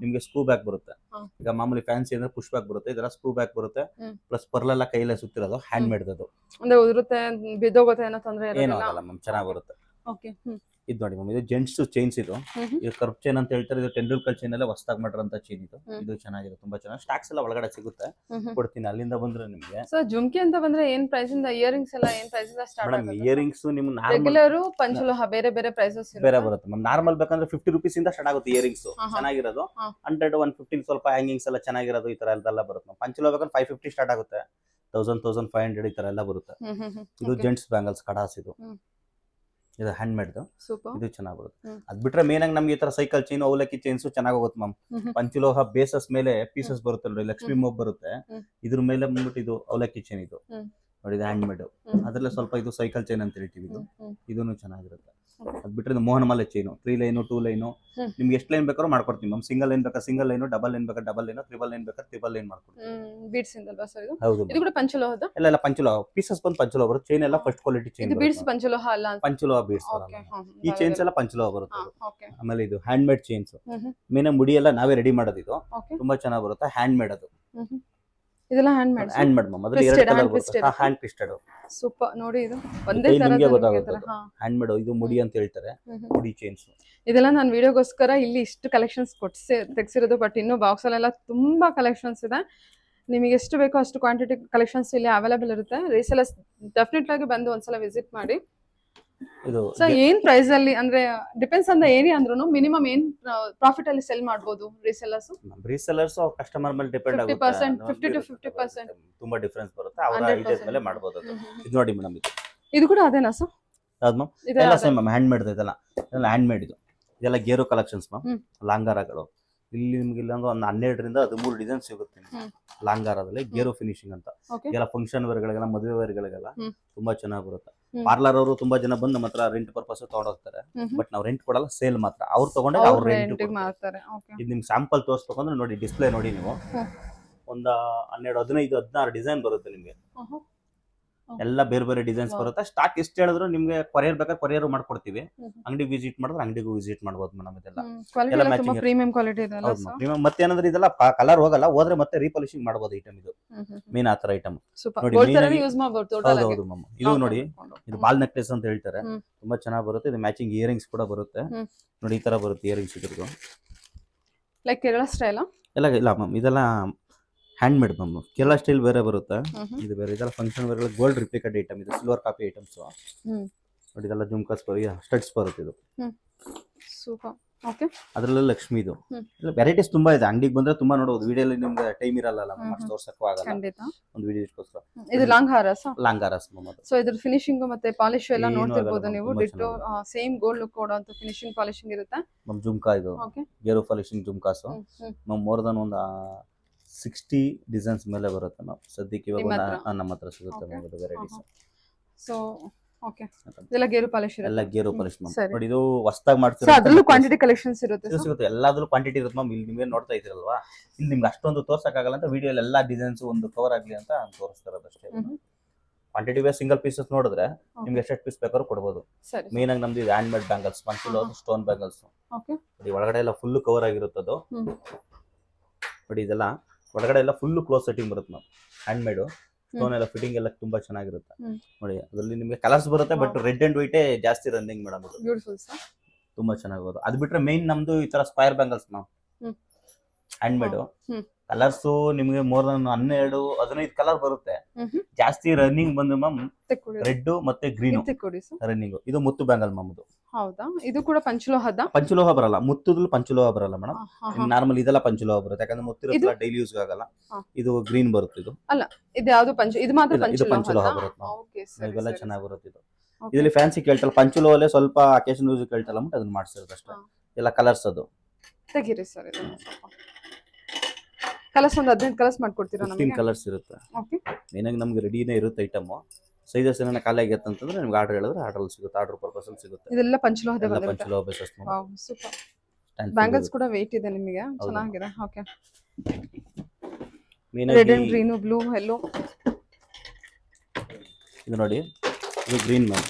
ನಿಮ್ಗೆ ಸ್ಕ್ರೂ ಬ್ಯಾಕ್ ಬರುತ್ತೆ. ಹಾ. ಈಗ ಮಾಮೂಲಿ ಫ್ಯಾನ್ಸಿ ಅಂದ್ರೆ ಪುಷ್ ಬ್ಯಾಕ್ ಬರುತ್ತೆ ಇದರ ಸ್ಕ್ರೂ ಬ್ಯಾಕ್ ಬರುತ್ತೆ. ಪ್ಲಸ್ ಪರ್ಲೆಲ್ಲ ಕೈಲೇ ಸುತ್ತಿರೋದು ಹ್ಯಾಂಡ್. ಮೇಡ್ ಅದು ಅಂದ್ರೆ ಉದುರುತ್ತೆ ಬಿದ್ದೋಗುತ್ತೆ ಅನ್ನೋ ತೊಂದ್ರೆ ಏನೂ ಆಗಲ್ಲ ಮ್ಯಾಮ್ ಚೆನ್ನಾಗಿ ಬರುತ್ತೆ ಓಕೆ ಇದು ನೋಡಿ ಮ್ಯಾಮ್ ಇದು ಜೆಂಟ್ಸ್ ಚೈನ್ಸ್ ಇದು. ಇದು ಕರ್ಪ್ ಚೈನ್ ಅಂತ ಹೇಳ್ತಾರೆ ಇದು ಟೆಂಡೂಲ್ಕರ್ ಚೈನ್ ಎಲ್ಲ ಹೊಸದಾಗಿ ಮಾಡಿರೋಂಥ ಚೈನ್ ಇದು ಇದು ಚೆನ್ನಾಗಿದೆ ತುಂಬಾ ಚೆನ್ನಾಗಿ. ಸ್ಟಾಕ್ಸ್ ಎಲ್ಲ ಒಳಗಡೆ ಸಿಗುತ್ತೆ. ಕೊಡ್ತೀನಿ ಅಲ್ಲಿಂದ ಬಂದ್ರೆ ನಿಮಗೆ. ಸೊ ಜುಮ್ಕಿ ಅಂತ ಬಂದ್ರೆ ಏನ್ ಪ್ರೈಸ್ ಇಂದ ಇಯರಿಂಗ್ಸ್ ಎಲ್ಲ ಏನ್ ಪ್ರೈಸ್ ಇಂದ ಸ್ಟಾರ್ಟ್ ಮೇಡಮ್ ಆಗುತ್ತೆ? ಇಯರಿಂಗ್ಸ್ ನಿಮ್ ನಾರ್ಮಲ್ ರೆಗ್ಯುಲರ್ ಪಂಚಲೋಹ ಬೇರೆ ಬೇರೆ ಪ್ರೈಸಸ್ ಬೇರೆ ಬರುತ್ತೆ. ಮ್ಯಾಮ್ ನಾರ್ಮಲ್ ಬೇಕಂದ್ರೆ ಫಿಫ್ಟಿ ರುಪೀಸ್ ಇಂದ ಸ್ಟಾರ್ಟ್ ಆಗುತ್ತೆ ಇಯರಿಂಗ್ಸ್. ಚೆನ್ನಾಗಿರೋದು. ಹಂಡ್ರೆಡ್ ಒನ್ ಫಿಫ್ಟೀನ್ ಸ್ವಲ್ಪ ಹ್ಯಾಂಗಿಂಗ್ಸ್ ಎಲ್ಲ ಚೆನ್ನಾಗಿರೋದು ಈ ತರ ಎಲ್ಲ ಬರುತ್ತೆ. ಮ್ಯಾಮ್ ಪಂಚಲೋ ಬೇಕಂದ್ರೆ ಫೈವ್ ಫಿಫ್ಟಿ ಸ್ಟಾರ್ಟ್ ಆಗುತ್ತೆ. ತೌಸಂಡ್ ತೌಸಂಡ್ ಫೈವ್ ಹಂಡ್ರೆಡ್ ಈ ತರ ಎಲ್ಲ ಬರುತ್ತೆ. ಇದು ಜೆಂಟ್ಸ್ ಬ್ಯಾಂಗಲ್ಸ್ ಕಡಾಸ್ ಇದು. ಇದು ಹ್ಯಾಂಡ್ ಮೇಡ್ ಸೂಪರ್ ಇದು ಚೆನ್ನಾಗಿ ಬರುತ್ತೆ. ಅದ್ ಬಿಟ್ರೆ ಮೇನ್ ಆಗಿ ನಮ್ಗೆ ಈ ತರ ಸೈಕಲ್ ಚೈನ್ ಅವಲಕ್ಕಿ ಚೈನ್ಸ್ ಚೆನ್ನಾಗಿ ಹೋಗುತ್ತೆ ಮ್ಯಾಮ್. ಪಂಚಲೋಹ ಬೇಸಸ್ ಮೇಲೆ ಪೀಸಸ್ ಬರುತ್ತೆ ನೋಡಿ ಲಕ್ಷ್ಮಿ ಮೋಬ್ ಬರುತ್ತೆ. ಇದ್ರ ಮೇಲೆ ಬಂದ್ಬಿಟ್ಟು ಇದು ಅವಲಕ್ಕಿ ಚೈನ್ ಇದು ನೋಡಿ ಇದು ಹ್ಯಾಂಡ್ ಮೇಡ್. ಅದ್ರಲ್ಲೇ ಸ್ವಲ್ಪ ಇದು ಸೈಕಲ್ ಚೈನ್ ಅಂತ ಹೇಳ್ತೀವಿ ಇದು. ಇದೂನು ಚೆನ್ನಾಗಿರುತ್ತೆ. ಅದ್ ಬಿಟ್ಟರೆ ಮೋಹನ ಮಾಲೆ chain three line two line. ನಿಮ್ಗೆ ಎಷ್ಟು ಲೈನ್ ಬೇಕಾದ್ರೂ ಮಾಡ್ಕೊಡ್ತೀನಿ. ಮ್ಯಾಮ್ ಸಿಂಗಲ್ ಲೈನ್ ಬೇಕಾ ಸಿಂಗಲ್ ಲೈನು ಡಬಲ್ ಲೈನ್ ಬೇಕಾ ಡಬಲ್ ಲೈನು ತ್ರಿಬಲ್ ಲೈನ್ ಬೇಕಾ ತ್ರಿಬಲ್ ಲೈನ್ ಮಾಡ್ಕೊಡ್ತೀನಿ. ಬೀಡ್ಸ್ ಇಂದಲ್ವಾ ಸರ್ ಇದು. ಹೌದು ಇದು ಕೂಡ ಪಂಚಲೋಹದ ಎಲ್ಲ ಎಲ್ಲ ಪಂಚಲೋ ಪೀಸಸ್ ಬಂದು ಪಂಚಲೋ ಬರುತ್ತೆ. ಚೈನ್ ಎಲ್ಲ ಫಸ್ಟ್ ಕ್ವಾಲಿಟಿ ಚೈನ್ ಇದು ಬೀಡ್ಸ್ ಪಂಚಲೋಹ ಅಲ್ಲ ಅಂತ. ಬೀಡ್ಸ್ ಈ ಚೈನ್ಸ್ ಎಲ್ಲ ಪಂಚಲೋ ಬರುತ್ತೆ ಆಮೇಲೆ ಇದು ಹ್ಯಾಂಡ್ ಮೇಡ್ ಚೈನ್ಸ್ ಮೇನ ಮುಡಿ ಎಲ್ಲ ನಾವೇ ರೆಡಿ ಮಾಡೋದು ಇದು. ತುಂಬಾ ಚೆನ್ನಾಗಿ ಬರುತ್ತೆ ಹ್ಯಾಂಡ್ ಮೇಡ್ ಅದು ಇದೆಲ್ಲ hand made hand made ma'am ಅದ್ರಲ್ಲಿ ಎರಡು Twisted, ಕಲರ್ ಬರುತ್ತೆ. twisted. ಹ್ಯಾಂಡ್ ಟ್ವಿಸ್ಟೆಡ್ ಸೂಪರ್ ನೋಡಿ ಇದು. ಒಂದೇ ತರ ನಿಮ್ಗೆ ಗೊತ್ತಾಗುತ್ತೆ. ಹ್ಯಾಂಡ್ ಮೇಡ್ ಇದು ಮುಡಿ ಅಂತ ಹೇಳ್ತಾರೆ. ಮುಡಿ ಚೈನ್ಸ್ ಇದೆಲ್ಲ ನಾನು ವಿಡಿಯೋಗೋಸ್ಕರ ಇಲ್ಲಿ ಇಷ್ಟು ಕಲೆಕ್ಷನ್ಸ್ ಕೊಡ್ಸಿ ತೆಗ್ಸಿರೋದು ಬಟ್ ಇನ್ನೂ ಬಾಕ್ಸ್ ಅಲ್ಲೆಲ್ಲ ತುಂಬಾ ಕಲೆಕ್ಷನ್ಸ್ ಇದೆ. ನಿಮಗೆ ಎಷ್ಟು ಬೇಕೋ ಅಷ್ಟು ಕ್ವಾಂಟಿಟಿ ಕಲೆಕ್ಷನ್ಸ್ ಇಲ್ಲಿ ಅವೈಲೇಬಲ್ ಇರುತ್ತೆ. ರೀಸೆಲ್ಲ ಡೆಫಿನೆಟ್ ಆಗಿ ಬಂದು ಒಂದ್ಸಲ ವಿಸಿಟ್ ಮಾಡಿ. ಇದು ಸೊ ಏನ್ ಪ್ರೈಸ್ ಅಲ್ಲಿ ಅಂದ್ರೆ ಡಿಪೆಂಡ್ಸ್ ಆನ್ ದ ಏರಿಯಾ ಅಂದ್ರೂ ಮಿನಿಮಮ್ ಏನ್ ಪ್ರಾಫಿಟ್ ಅಲ್ಲಿ ಸೆಲ್ ಮಾಡ್ಬೋದು ರೀಸೆಲ್ಲರ್ಸ್ ರೀಸೆಲ್ಲರ್ಸ್ ಕಸ್ಟಮರ್ ಮೇಲೆ ಡಿಪೆಂಡ್ 50%, ಆಗುತ್ತೆ 50 ಟು 50%. ತುಂಬಾ ಡಿಫರೆನ್ಸ್ ಬರುತ್ತೆ. ಅವರ 100% ಮೇಲೆ ಮಾಡಬಹುದು ಅದು. ಇದು ನೋಡಿ ಮೇಡಂ ಇದು. ಇದು ಕೂಡ ಅದೇನಾ ಸರ್ ಯಾವ್ದು ಮ್ಯಾಮ್? ಎಲ್ಲ ಸೇಮ್ ಮ್ಯಾಮ್ ಹ್ಯಾಂಡ್ ಮೇಡ್ ಇದೆಲ್ಲ. ಇದೆಲ್ಲ ಹ್ಯಾಂಡ್ ಮೇಡ್ ಇದು. ಇದೆಲ್ಲ ಗೇರು ಕಲೆಕ್ಷನ್ಸ್ ಮ್ಯಾಮ್. ಲಾಂಗಾರಗಳು. ಇಲ್ಲಿ ನಿಮ್ಗೆ ಇಲ್ಲೊಂದು ಒಂದು ಹನ್ನೆರಡರಿಂದ ಹದಿಮೂರು ಡಿಸೈನ್ ಸಿಗುತ್ತೆ ಲಾಂಗಾರದಲ್ಲಿ ಗೇರು ಫಿನಿಶಿಂಗ್ ಅಂತ. ಎಲ್ಲ ಫಂಕ್ಷನ್ ವೇರ್ಗಳಿಗೆಲ್ಲ ಮದುವೆ ವೇರ್ಗಳಿಗೆಲ್ಲ. ತುಂಬಾ ಚೆನ್ನಾಗಿ ಬರುತ್ತೆ. ಪಾರ್ಲರ್ ಅವರು ತುಂಬಾ ಜನ ಬಂದು ನಮ್ಮ ಹತ್ರ ರೆಂಟ್ ಪರ್ಪಸ್ ತಗೊಂಡೋಗ್ತಾರೆ. ಬಟ್ ನಾವು ರೆಂಟ್ ಕೊಡಲ್ಲ ಸೇಲ್ ಮಾತ್ರ. ಅವ್ರು ತಗೊಂಡ್ರೆ ಅವ್ರು ರೆಂಟ್ ಇದು ನಿಮ್ ಸ್ಯಾಂಪಲ್ ತೋರಿಸ್ಬೇಕಂದ್ರೆ ನೋಡಿ ಡಿಸ್ಪ್ಲೇ ನೋಡಿ ನೀವು. ಒಂದ ಹನ್ನೆರಡು ಹದಿನೈದು ಹದಿನಾರು ಡಿಸೈನ್ ಬರುತ್ತೆ ನಿಮ್ಗೆ. ಎಲ್ಲ ಬೇರೆ ಬೇರೆ ಡಿಸೈನ್ಸ್ ಬರುತ್ತೆ. ಸ್ಟಾಕ್ ಎಷ್ಟು ಹೇಳಿದ್ರು ನಿಮ್ಗೆ ಕೊರಿಯರ್ ಬೇಕಾದ್ರೆ ಕೊರಿಯರ್ ಮಾಡ್ಕೊಡ್ತೀವಿ. ಅಂಗಡಿ ವಿಸಿಟ್ ಮಾಡಿದ್ರೆ ಅಂಗಡಿಗೂ ವಿಸಿಟ್ ಮಾಡ್ಬೋದು ಮೇಡಮ್ ಇದೆಲ್ಲ. ಎಲ್ಲ ಪ್ರೀಮಿಯಂ ಕ್ವಾಲಿಟಿ ಪ್ರೀಮಿಯಂ. ಮತ್ತೆ ಏನಂದ್ರೆ ಇದೆಲ್ಲ ಕಲರ್ ಹೋಗಲ್ಲ ಹೋದ್ರೆ ಮತ್ತೆ ರೀಪಾಲಿಶಿಂಗ್ ಮಾಡಬಹುದು ಐಟಮ್ ಇದು. ಮೇನ್ ಆತರ ಐಟಮ್ ನೋಡಿ, ಮ್ಯಾಮ್ ಇದು ನೋಡಿ ಇದು ಬಾಲ್ ನೆಕ್ಲೆಸ್ ಅಂತ ಹೇಳ್ತಾರೆ. ತುಂಬಾ ಚೆನ್ನಾಗಿ ಬರುತ್ತೆ. ಇದು ಮ್ಯಾಚಿಂಗ್ ಇಯರಿಂಗ್ಸ್ ಕೂಡ ಬರುತ್ತೆ. ನೋಡಿ ಈ ತರ ಬರುತ್ತೆ ಇಯರಿಂಗ್ಸ್ ಇದ್ರದ್ದು. ಲೈಕ್ ಕೇರಳ ಸ್ಟೈಲ್ ಎಲ್ಲ ಇಲ್ಲ ಮ್ಯಾಮ್ ಇದೆಲ್ಲ ಹ್ಯಾಂಡ್ ಮೇಡ್ ಮ್ಯಾಮ್ ಕೆಲ ಸ್ಟೈಲ್ ಬೇರೆ ಬರುತ್ತೆ ಇದು ಬೇರೆ ಇದೆಲ್ಲ ಫಂಕ್ಷನ್ ಬೇರೆ ಗೋಲ್ಡ್ ರಿಪ್ಲಿಕೇಟ್ ಐಟಮ್ ಇದು ಸಿಲ್ವರ್ ಕಾಪಿ ಐಟಮ್ಸ್. ನೋಡಿ ಇದೆಲ್ಲ ಜುಮ್ಕಾಸ್ ಸ್ಟಡ್ಸ್ ಬರುತ್ತೆ ಇದು. ಸೂಪರ್ ಓಕೆ ಅದರಲ್ಲ ಲಕ್ಷ್ಮಿ ಇದು. ವೆರೈಟೀಸ್ ತುಂಬಾ ಇದೆ. ಅಂಗಡಿಗೆ ಬಂದ್ರೆ ತುಂಬಾ ನೋಡಬಹುದು ವಿಡಿಯೋಲಿ ನಿಮ್ಗೆ ಟೈಮ್ ಇರಲ್ಲ ಹ್ಮ್. ತೋರ್ಸಕ್ಕೂ ಆಗಲ್ಲ. ಒಂದು ವಿಡಿಯೋಸ್ಗೋಸ್ಕರ ಇದು ಲಾಂಗ್ ಹಾರಸ್ ಲಾಂಗ್ ಅದು. ಸೊ ಇದ್ರ ಫಿನಿಶಿಂಗ್ ಮತ್ತೆ ಪಾಲಿಶ್ ಎಲ್ಲ ನೋಡ್ತಿರ್ಬೋದು ನೀವು. ಡಿಟೋ ಸೇಮ್ ಗೋಲ್ಡ್ ಲುಕ್ ಕೊಡೋಂತ ಫಿನಿಶಿಂಗ್ ಪಾಲಿಶಿಂಗ್ ಇರುತ್ತೆ? ನಮ್ ಜುಮ್ಕಾ ಇದು. ಓಕೆ ಗೇರು ಪಾಲಿಶಿಂಗ್ ಜುಮ್ಕಾಸು. ನಮ್ ಮೋರ್ ದನ್ ಒಂದು ಸಿಕ್ಸ್ಟಿ ಡಿಸೈನ್ಸ್ ಮೇಲೆ ಬರುತ್ತೆ ಮ್ಯಾಮ್ ಸದ್ಯಕ್ಕೆ ಇವಾಗ ನಿಮ್ಮ ಹತ್ರ? ನಮ್ಮ ಹತ್ರ ಸಿಗುತ್ತೆ Okay. Ma'am varieties so okay ಇದೆಲ್ಲ ಗೇರು ಪಾಲಿಶ್ ಎಲ್ಲ ಇರುತ್ತೆ ಗೇರು ಪಾಲಿಶ್ ಮ್ಯಾಮ್ ಸರಿ. ನೋಡಿ ಇದು ಹೊಸದಾಗಿ ಸೊ ಮಾಡ್ತಿರೋ ಅದ್ರಲ್ಲೂ ಕ್ವಾಂಟಿಟಿ ಕಲೆಕ್ಷನ್ಸ್ ಇರುತ್ತೆ ಇದು sir? ಸಿಗುತ್ತೆ ಎಲ್ಲಾದ್ರೂ ಕ್ವಾಂಟಿಟಿ ಇರುತ್ತೆ ಮ್ಯಾಮ್ ಇಲ್ಲಿ ನೀವೇ ನೋಡ್ತಾ ಇದ್ದೀರಲ್ವಾ ಇಲ್ಲಿ ನಿಮ್ಗೆ ಅಷ್ಟೊಂದು ತೋರ್ಸಕ್ಕಾಗಲ್ಲ ಅಂತ ವಿಡಿಯೋ ಎಲ್ಲಾ ಡಿಸೈನ್ಸ್ ಒಂದು ಕವರ್ ಆಗ್ಲಿ ಅಂತ ತೋರಿಸ್ತಾ ಇರೋದಷ್ಟೇ ಹ್ಮ್. ಕ್ವಾಂಟಿಟಿ ವೇ ಸಿಂಗಲ್ ಪೀಸಸ್ ನೋಡಿದ್ರೆ. ನಿಮ್ಗೆ ಎಷ್ಟು ಪೀಸ್ ಬೇಕಾದ್ರೂ ಕೊಡ್ಬೋದು ಸರಿ ಮೇನ್ ಆಗಿ ನಮ್ದು ಹ್ಯಾಂಡ್ ಮೇಡ್ ಬ್ಯಾಂಗಲ್ಸ್ ಪಂಚುಲ್. ಸ್ಟೋನ್ ಬ್ಯಾಂಗಲ್ಸ್ ಓಕೆ ನೋಡಿ ಒಳಗಡೆ ಎಲ್ಲ ಫುಲ್ ಕವರ್ ಆಗಿರುತ್ತದು ಹ್ಮ್. ನೋಡಿ ಇದೆಲ್ಲ ಒಳಗಡೆ ಎಲ್ಲ ಫುಲ್ ಕ್ಲೋಸ್ ಸೆಟ್ಟಿಂಗ್ ಬರುತ್ತೆ ನಾವು ಹ್ಯಾಂಡ್ ಮೇಡ್ ಸ್ಟೋನ್ ಎಲ್ಲ ಫಿಟ್ಟಿಂಗ್ ಎಲ್ಲ ತುಂಬಾ ಚೆನ್ನಾಗಿರುತ್ತೆ. ನೋಡಿ ಅದರಲ್ಲಿ ನಿಮಗೆ ಕಲರ್ಸ್ ಬರುತ್ತೆ ಬಟ್ ರೆಡ್ ಅಂಡ್ ವೈಟೇ ಜಾಸ್ತಿ ರನ್ನಿಂಗ್ ಮೇಡಮ್ ಅದು. ಬ್ಯೂಟಿಫುಲ್ ಸರ್ ತುಂಬಾ ಚೆನ್ನಾಗಿ ಅದು ಬಿಟ್ರೆ ಮೇನ್ ನಮ್ದು ಈ ತರ ಸ್ಕ್ವೈರ್ ಬ್ಯಾಂಗಲ್ಸ್ ನಾವು. Hand made. ಕಲರ್ಸ್ ನಿಮಗೆ ಮೋರ್ ದನ್ ಹನ್ನೆರಡು ಹದಿನೈದು ಕಲರ್ ಬರುತ್ತೆ. ಜಾಸ್ತಿ ರನ್ನಿಂಗ್ ಬಂದು ಮ್ಯಾಮ್ ರೆಡ್ ಮತ್ತೆ ಗ್ರೀನ್ ರನ್ನಿಂಗ್ ಇದು ಮುತ್ತು ಬ್ಯಾಂಗಲ್ ಮ್ಯಾಮ್ ಇದು ಹೌದಾ? ಇದು ಕೂಡ ಪಂಚಲೋಹದ? ಪಂಚಲೋಹ ಬರಲ್ಲ. ಮುತ್ತದಲ್ಲಿ ಪಂಚಲೋಹ ಬರಲ್ಲ ಮೇಡಮ್. ನಾರ್ಮಲ್ ಇದೆಲ್ಲ ಪಂಚಲೋಹ ಬರುತ್ತೆ. ಯಾಕಂದ್ರೆ ಮುತ್ತಿರ ಡೈಲಿ ಯೂಸ್ ಆಗಲ್ಲ. ಇದು ಗ್ರೀನ್ ಬರುತ್ತೆ ಇದು. ಅಲ್ಲ ಇದು ಯಾವ್ದು ಪಂಚ ಇದು ಮಾತ್ರ ಇದು ಪಂಚಲೋಹ ಬರುತ್ತೆ ಇವೆಲ್ಲ ಚೆನ್ನಾಗಿ ಬರುತ್ತೆ ಇದು. ಇದರಲ್ಲಿ ಫ್ಯಾನ್ಸಿ ಕೇಳ್ತಲ್ಲ ಪಂಚಲೋಹಲ್ಲೇ ಸ್ವಲ್ಪ ಅಕೇಶನ್ ಯೂಸ್ ಕೇಳ್ತಲ್ಲ ಮತ್ತೆ ಅದನ್ನ ಮಾಡ್ಸಿರೋದು ಅಷ್ಟೇ. ಎಲ್ಲ ಕಲರ್ಸ್ ಅದು. ತೆಗಿರಿ ಸರ್ ಕಲರ್ಸ್ ಒಂದು ಹದಿನೈದು ಕಲರ್ಸ್ ಮಾಡ್ಕೊಡ್ತೀರಾ ನಮಗೆ? ನಮಗೆ ಕಲರ್ಸ್ ಇರುತ್ತೆ. ಓಕೆ ಏನಾಗಿ ನಮ್ಗೆ ರೆಡಿನೇ ಇರುತ್ತೆ ಐಟಮ್ ಸೈಜಸ್ ಏನಾರ ಖಾಲಿ ಆಗೈತೆ ಅಂತಂದ್ರೆ ನಿಮ್ಗೆ ಆರ್ಡರ್ ಹೇಳಿದ್ರೆ ಆರ್ಡರ್ ಸಿಗುತ್ತೆ ಆರ್ಡರ್ ಪರ್ಪಸ್ ಅಲ್ಲಿ ಸಿಗುತ್ತೆ. ಇದೆಲ್ಲ ಪಂಚಲೋಹದ ಎಲ್ಲ ಪಂಚಲೋಹ ಬೇಸಸ್ ಸೂಪರ್ ಬ್ಯಾಂಗಲ್ಸ್ ಕೂಡ ವೆಯ್ಟ್ ಇದೆ ನಿಮಗೆ? ಚೆನ್ನಾಗಿದೆ? Okay red and green blue yellow ಇದು ನೋಡಿ ಇದು ಗ್ರೀನ್ ಮ್ಯಾಮ್.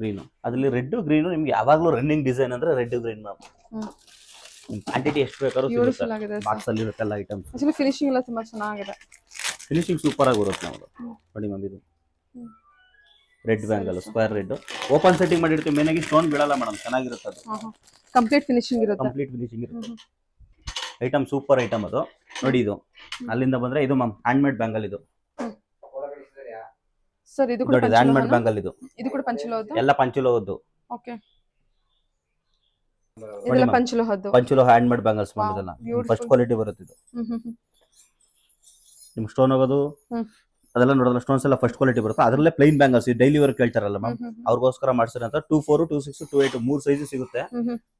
ಗ್ರೀನು ಅದರಲ್ಲಿ ರೆಡ್ ಗ್ರೀನು ನಿಮ್ಗೆ ಯಾವಾಗಲೂ ರನ್ನಿಂಗ್ ಡಿಸೈನ್ ಅಂದ್ರೆ ರೆಡ್ ಗ್ರೀನ್ ಮ್ಯಾಮ್. ಕ್ವಾಂಟಿಟಿ ಎಷ್ಟು ಬೇಕಾದ್ರೂ ಸಿಗುತ್ತೆ. ಬಾಕ್ಸ್ ಅಲ್ಲಿ ಇರುತ್ತೆಲ್ಲ ಐಟಮ್ಸ್ ಆಕ್ಚುಲಿ ಫಿನಿಶಿಂಗ್ ಎಲ್ಲ ತುಂಬಾ ಚೆನ್ನಾಗಿದೆ. ಫಿನಿಶಿಂಗ್ ಸೂಪರ್ ಆಗಿ ಬರುತ್ತೆ ನಮ್ಮದು ಹ್ಮ್. ನೋಡಿ ಮ್ಯಾಮ್ ಇದು. ಹ್ಮ್. Red bangle square red open setting ಮಾಡಿರ್ತೀವಿ ಮೇನ್ ಆಗಿ ಸ್ಟೋನ್ ಬೀಳಲ್ಲ ಮೇಡಮ್ ಚೆನ್ನಾಗಿರುತ್ತೆ ಅದು. ಕಂಪ್ಲೀಟ್ ಫಿನಿಶಿಂಗ್ ಇರುತ್ತೆ? ಕಂಪ್ಲೀಟ್ ಫಿನಿಶಿಂಗ್ ಇರುತ್ತೆ. ಹ್ಮ್ ಐಟಮ್ ಸೂಪರ್ ಐಟಮ್ ಅದು. ನೋಡಿ ಇದು. ಅಲ್ಲಿಂದ ಬಂದ್ರೆ ಇದು ಮ್ಯಾಮ್ ಹ್ಯಾಂಡ್ ಮೇಡ್ ಬ್ಯಾಂಗಲ್ ಇದು ಸರ್ ಇದು ಕೂಡ ನೋಡಿ ಹ್ಯಾಂಡ್ ಮೇಡ್ ಬ್ಯಾಂಗಲ್ ಇದು. ಇದು ಕೂಡ ಪಂಚಲೋಹದ್ದು? ಎಲ್ಲ ಪಂಚಲೋಹದ್ದು. ಓಕೆ. ಇದೆಲ್ಲ. ಪಂಚಲೋಹದ್ದು. ಪಂಚಲೋಹ ಹ್ಯಾಂಡ್ ಮೇಡ್ ಬ್ಯಾಂಗಲ್ಸ್ ಮ್ಯಾಮ್ ಇದೆಲ್ಲ ಫಸ್ಟ್ ಕ್ವಾಲಿಟಿ ಬರುತ್ತೆ ಇದು. ನಿಮ್ಗೆ ಸ್ಟೋನ್ ಹೋಗೋದು ಅದೆಲ್ಲ ನೋಡಲ್ಲ ಸ್ಟೋನ್ಸ್ ಎಲ್ಲ ಫಸ್ಟ್ ಕ್ವಾಲಿಟಿ ಬರುತ್ತೆ. ಅದರಲ್ಲೇ ಪ್ಲೈನ್ ಬ್ಯಾಂಗಲ್ಸ್ ಡೈಲಿ ವರ್ಕ್ ಕೇಳ್ತಾರಲ್ಲ ಮ್ಯಾಮ್ ಅವ್ರಿಗೋಸ್ಕರ ಮಾಡ್ಸಿರೋ two four two six two eight ಮೂರ್ ಸೈಜ್ ಸಿಗುತ್ತೆ.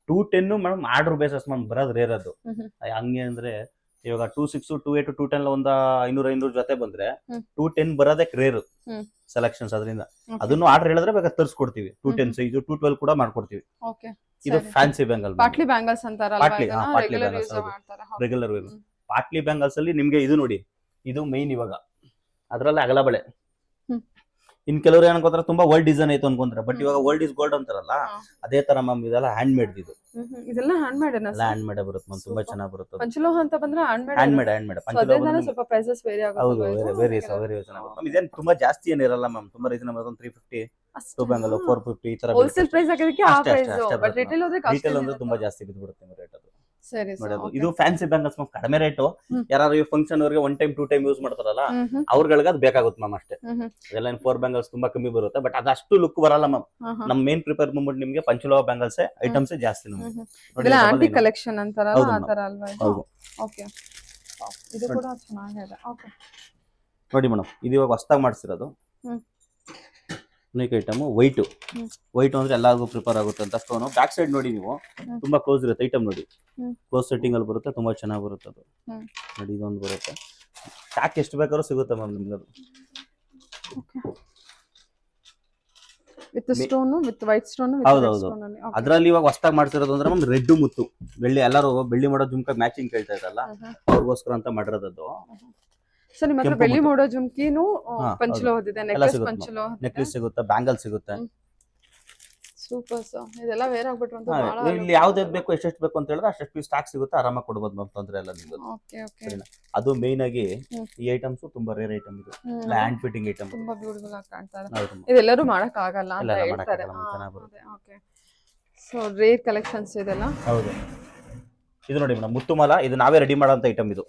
Two ten madam order bases ma'am ಬರೋದು ರೇರ್ ಅದು. ಹಂಗೆ ಅಂದ್ರೆ ಇವಾಗ two six two eight two ten ಒಂದ ಐನೂರ ಐನೂರು ಜೊತೆ ಬಂದ್ರೆ. ಟೂ ಟೆನ್ ಬರೋದೇ ರೇರ್. ಸೆಲೆಕ್ಷನ್ಸ್ ಅದರಿಂದ. ಅದನ್ನು ಆರ್ಡರ್ ಹೇಳಿದ್ರೆ ಬೇಕಾದ್ರೆ ತರಿಸ್ಕೊಡ್ತೀವಿ. Two ten size two twelve ಕೂಡ ಮಾಡ್ಕೊಡ್ತೀವಿ. ಇದು ಫ್ಯಾನ್ಸಿ ಬ್ಯಾಂಗಲ್ ಪಾಟ್ಲಿ ಬ್ಯಾಂಗಲ್ಸ್ ಅಂತಾರಲ್ಲ ಪಾಟ್ಲಿ, ಪಾಟ್ಲಿ ರೆಗ್ಯುಲರ್. ಪಾಟ್ಲಿ ಬ್ಯಾಂಗಲ್ಸ್ ಅಲ್ಲಿ ನಿಮ್ಗೆ ಇದು ನೋಡಿ ಇದು ಮೈನ್ ಇವಾಗ. ಅದ್ರಲ್ಲಿ ಅಗಲ ಬಳೆ. ಇನ್ ಕೆಲವರು ಏನ್ ಅನ್ಕೋತಾರೆ ತುಂಬಾ ವರ್ಲ್ಡ್ ಡಿಸೈನ್ ಆಯ್ತು ಅನ್ಕೊಂತಾರೆ. ಬಟ್ ಇವಾಗ ವರ್ಲ್ಡ್ ಇಸ್ ಗೋಲ್ಡ್ ಅಂತಾರಲ್ಲ ಅದೇ ತರ ಮ್ಯಾಮ್ ಇದೆಲ್ಲ ಹ್ಯಾಂಡ್ ಮೇಡ್ ಇದು. ಇದೆಲ್ಲ ಹ್ಯಾಂಡ್ ಮೇಡ್ ಎಲ್ಲ ಹ್ಯಾಂಡ್ ಮೇಡ್ ಬರುತ್ತೆ ಮ್ಯಾಮ್ ತುಂಬಾ ಚೆನ್ನಾಗಿ ಬರುತ್ತೆ ಪಂಚಲೋಹ ಅಂತ ಬಂದ್ರೆ hand made hand made hand made ಅದರಿಂದಾನೇ ಸ್ವಲ್ಪ ಪ್ರೈಸಸ್ ವೇರಿ ಹೌದು ಆಗುತ್ತೆ ವೇರಿ ವೇರಿ ವೇರಿ ಚೆನ್ನಾಗಿ ಇದೇನ್ ತುಂಬಾ ಜಾಸ್ತಿ ಏನಿರಲ್ಲ ಮ್ಯಾಮ್ ತುಂಬಾ ರೀಸನಬಲ್ ಒಂದು three fifty two bangle four fifty ಈ ತರ ಹೋಲ್ಸೇಲ್ ಪ್ರೈಸ್ ಆಗಿದ್ದಕ್ಕೆ ಆ ಪ್ರೈಸ್ ಬಟ್ ರಿಟೇಲ್ ಹೋದ್ರೆ ರೀಟೇಲ್ ಅಂದ್ರೆ ತುಂಬಾ ಜಾಸ್ತಿ ಬಿದ್ಬಿಡುತ್ತೆ ಸರಿ ಇದು ಫ್ಯಾನ್ಸಿ ಬ್ಯಾಂಗಲ್ಸ್ ಮ್ಯಾಮ್ ಕಡಿಮೆ ರೇಟು. ಯಾರು ಈ ಫಂಕ್ಷನ್ ಅವ್ರಿಗೆ one time two time use ಮಾಡ್ತಾರಲ್ಲ ಅವ್ರಗಳಿಗೆ ಅದು ಬೇಕಾಗುತ್ತೆ ಮ್ಯಾಮ್ ಅಷ್ಟೇ. ಎಲ್ಲ ಫೋರ್ ಬ್ಯಾಂಗಲ್ಸ್ ತುಂಬಾ ಕಮ್ಮಿ ಬರುತ್ತೆ ಬಟ್ ಅದಷ್ಟು ಲುಕ್ ಬರಲ್ಲ ಮ್ಯಾಮ್. ನಮ್ ಮೇನ್ ಪ್ರಿಪೇರ್ ಬಂದ್ಬಿಟ್ಟು ನಿಮ್ಗೆ ಪಂಚಲೋಹ ಬ್ಯಾಂಗಲ್ಸ್ ಐಟಮ್ಸ್ ಜಾಸ್ತಿ. ನೋಡಿ ಆಂಟಿ ಕಲೆಕ್ಷನ್ ಅಂತಾರಲ್ಲ ಹೌದು ಆ ತರ ಅಲ್ವಾ ಹೌದು. ಓಕೆ ಇದು ಕೂಡ ಚೆನ್ನಾಗಿದೆ. ಓಕೆ ನೋಡಿ ಮೇಡಮ್ ಇದು ಇವಾಗ ಹೊಸ್ದಾಗಿ ಮಾಡಿಸಿರೋದು. Unique item white. ವೈಟ್ ಅಂದ್ರೆ ಎಲ್ಲರಿಗೂ ಪ್ರಿಪೇರ್ ಆಗುತ್ತೆ ಅಂತ ಸ್ಟೋನು ಬ್ಯಾಕ್ ಸೈಡ್ ನೋಡಿ ನೀವು. ತುಂಬಾ ಕ್ಲೋಸ್ ಇರುತ್ತೆ ಐಟಮ್ ನೋಡಿ. ಕ್ಲೋಸ್ ಸೆಟ್ಟಿಂಗ್ ಅಲ್ಲಿ ಬರುತ್ತೆ ತುಂಬಾ ಚೆನ್ನಾಗಿ ಬರುತ್ತೆ ಅದು. ನೋಡಿ ಇದೊಂದು ಬರುತ್ತೆ. ಸ್ಟಾಕ್ ಎಷ್ಟು ಬೇಕಾದ್ರೂ ಸಿಗುತ್ತೆ ಮ್ಯಾಮ್ ನಿಮ್ಗೆ ಅದು. With stone with white stone ಹೌದು, ಹೌದು. ಅದ್ರಲ್ಲಿ ಇವಾಗ ಹೊಸ್ದಾಗಿ ಮಾಡ್ತಿರೋದು ಅಂದ್ರೆ ಮ್ಯಾಮ್ ರೆಡ್ ಮುತ್ತು. ಬೆಳ್ಳಿ ಎಲ್ಲರೂ ಬೆಳ್ಳಿ ಮಾಡೋ ಜುಮ್ಕ ಮ್ಯಾಚಿಂಗ್ ಕೇಳ್ತಾ ಇದ್ರಲ್ಲ ಅವ್ರಿಗೋಸ್ಕರ ಅಂತ ಮಾಡಿರೋದು ಸೊ ನಿಮ್ಮ ಹತ್ರ ಬೆಳ್ಳಿ. ಮಾಡೋ ಜುಮ್ಕಿನೂ ಪಂಚಲೋ ಹೌದು. ಪಂಚಲೋಹದಿದೆ ಎಲ್ಲ ನೆಕ್ಲೆಸ್ ಸಿಗುತ್ತೆ. ನೆಕ್ಲೆಸ್ ಸಿಗುತ್ತೆ ಬ್ಯಾಂಗಲ್ ಸಿಗುತ್ತೆ. ಸೂಪರ್ ಸೊ ಇದೆಲ್ಲ ವೇರ್ ಆಗ್ಬಿಟ್ರು ಅಂತ ಬಹಳ ಇಲ್ಲಿ ಯಾವ್ದು ಬೇಕು ಎಷ್ಟೆಷ್ಟು ಬೇಕು ಅಂತ ಹೇಳಿದ್ರೆ ಅಷ್ಟೆಷ್ಟು ಪೀಸ್ ಸ್ಟಾಕ್ ಸಿಗುತ್ತೆ ಆರಾಮಾಗಿ ಕೊಡ್ಬೋದು ಮ್ಯಾಮ್ ತೊಂದ್ರೆ ಇಲ್ಲ ನಿಮ್ಗೆ ಓಕೆ ಓಕೆ ಅದು ಮೇನ್ ಆಗಿ ಈ ಐಟಮ್ಸ್ ತುಂಬಾ ರೇರ್ ಐಟಮ್ ಇದು. ಹ್ಯಾಂಡ್ ಫಿಟ್ಟಿಂಗ್ ಐಟಮ್ ತುಂಬಾ ಬ್ಯೂಟಿಫುಲ್ ಆಗಿ ಕಾಣ್ತಾ ಇದೆ ಇದೆಲ್ಲರೂ ಮಾಡಕ್ ಆಗಲ್ಲ ಅಂತ ಹೇಳ್ತಾರೆ. ಓಕೆ ಸೊ ರೇರ್ ಕಲೆಕ್ಷನ್ಸ್ ಇದೆಲ್ಲ. ಹೌದು. ಇದು ನೋಡಿ ಮೇಡಮ್ ಮುತ್ತುಮಾಲ ಇದು ನಾವೇ ರೆಡಿ ಮಾಡೋ ಐಟಮ್ ಇದು.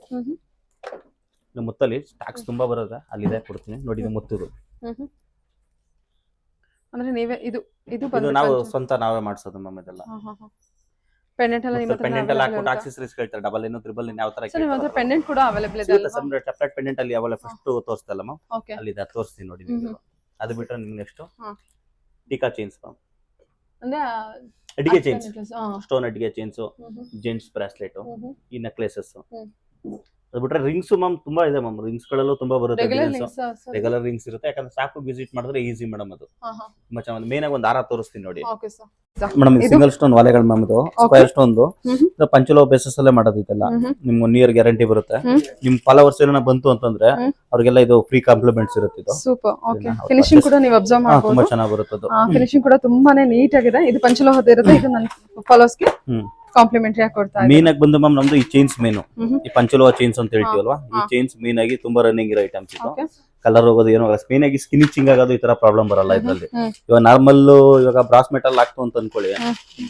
ಹ್ಮ್. ಮುತ್ತಲ್ಲಿ ಸ್ಟಾಕ್ಸ್ ತುಂಬಾ ಬರೋದ ಅಲ್ಲಿದೆ ಕೊಡ್ತೀನಿ ನೋಡಿ ಇದು ಮುತ್ತುದು. ಅಂದ್ರೆ ನೀವೇ ಇದು ಇದು ಇದು ನಾವು ಸ್ವಂತ ನಾವೇ ಮಾಡ್ಸೋದು ಮ್ಯಾಮ್ ಇದೆಲ್ಲ. ಪೆಂಡೆಂಟ್ ಎಲ್ಲ ನಿಮ್ಮ ಪೆಂಡೆಂಟ್ ಎಲ್ಲ ಹಾಕೊಂಡು? ಆಕ್ಸೆಸರೀಸ್ ಕೇಳ್ತಾರೆ ಡಬಲ್ ಏನು ತ್ರಿಬಲ್ ಏನು ಯಾವ ತರ ಸರ್ ನಿಮ್ಮ ಹತ್ರ ಪೆಂಡೆಂಟ್ ಕೂಡ ಅವೈಲೇಬಲ್ ಇದೆ ಅಲ್ವಾ ಸೆಪರೇಟ್ ಪೆಂಡೆಂಟ್ ಅಲ್ಲಿ ಅವೈಲೇಬಲ್ ಫಸ್ಟ್ ತೋರಿಸ್ತಲ್ಲ ಮ್ಯಾಮ್ ಅಲ್ಲಿ ಇದೆ ತೋರಿಸ್ತೀನಿ ನೋಡಿ ನಿಮಗೆ ಅದು ಬಿಟ್ರೆ ನಿಮ್ಗೆ ನೆಕ್ಸ್ಟ್. ಟೀಕಾ ಚೈನ್ಸ್ ಮ್ಯಾಮ್ ಅಂದ್ರೆ ಅಡಿಗೆ ಚೈನ್ಸ್ ಸ್ಟೋನ್ ಅಡಿಗೆ ಚೈನ್ಸ್. Gents bracelet. ಈ ನೆಕ್ಲೆಸಸ್. ಅದು ಬಿಟ್ರೆ ರಿಂಗ್ಸ್ ಮ್ಯಾಮ್ ತುಂಬಾ ಇದೆ ಮ್ಯಾಮ್ ರಿಂಗ್ಸ್ ಗಳಲ್ಲೂ ತುಂಬಾ ಬರುತ್ತೆ ರೆಗ್ಯುಲರ್ ರಿಂಗ್ಸ್ ಇರುತ್ತೆ. ಯಾಕಂದ್ರೆ ಸಾಕು ವಿಸಿಟ್ ಮಾಡಿದ್ರೆ ಈಸಿ ಮೇಡಮ್ ಅದು. ತುಂಬಾ ಚೆನ್ನಾಗಿ ಮೇನ್ ಆಗಿ ಒಂದು ಆರ ತೋರಿಸ್ತೀನಿ ನೋಡಿ. ಮೇಡಮ್ ಸಿಂಗಲ್ ಸ್ಟೋನ್ ವಾಲೆಗಳು ಮ್ಯಾಮ್ ಇದು. Square stone. ಪಂಚಲೋ ಬೇಸಸ್ ಅಲ್ಲೇ ಮಾಡೋದು ಇದೆಲ್ಲ ನಿಮ್ಗೆ ಒನ್ ಇಯರ್ ಗ್ಯಾರಂಟಿ ಬರುತ್ತೆ. ನಿಮ್ ಫಾಲೋವರ್ಸ್ ಏನೋ ಬಂತು ಅಂತಂದ್ರೆ. ಅವ್ರಿಗೆಲ್ಲ ಇದು ಫ್ರೀ ಕಾಂಪ್ಲಿಮೆಂಟ್ಸ್ ಇರುತ್ತೆ ಇದು. ಸೂಪರ್ ಓಕೆ ಫಿನಿಶಿಂಗ್ ಕೂಡ ನೀವು ಅಬ್ಸರ್ವ್ ಮಾಡಬಹುದು ತುಂಬಾ ಚೆನ್ನಾಗಿ ಬರುತ್ತೆ ಅದು. ಫಿನಿಶಿಂಗ್ ಕೂಡ ತುಂಬಾನೇ ನೀಟ್ ಆಗಿದೆ. ಇದು ಪಂಚಲೋಹದ ಇರುತ್ತೆ ಇದು ನನ್ನ ಫಾಲೋಸ್ಗೆ ಹ್ಮ್. ಕಾಂಪ್ಲಿಮೆಂಟರಿ ಆಗಿ ಕೊಡ್ತಾ ಮೇನ್ ಆಗಿ ಬಂದು ಮ್ಯಾಮ್ ನಮ್ದು ಈ ಚೈನ್ಸ್ ಮೇನು. ಈ ಪಂಚಲೋ ಚೈನ್ಸ್ ಅಂತ ಹೇಳ್ತೀವಲ್ವಾ? ಈ. ಚೈನ್ಸ್ ಮೀನಾಗಿ ಆಗಿ ತುಂಬಾ ರನ್ನಿಂಗ್ ಇರೋ ಐಟಮ್ಸ್ ಇದು. ಕಲರ್ ಹೋಗೋದು ಏನೋ ಮೇನ್ ಆಗಿ ಸ್ಕಿನಿಚಿಂಗ್ ಆಗೋದು ಈ ತರ ಪ್ರಾಬ್ಲಮ್ ಬರಲ್ಲ ಇದ್ರಲ್ಲಿ. ಇವಾಗ ನಾರ್ಮಲ್ ಇವಾಗ ಬ್ರಾಸ್ ಮೆಟಲ್ ಆಗ್ತು ಅಂತ ಅನ್ಕೊಳ್ಳಿ.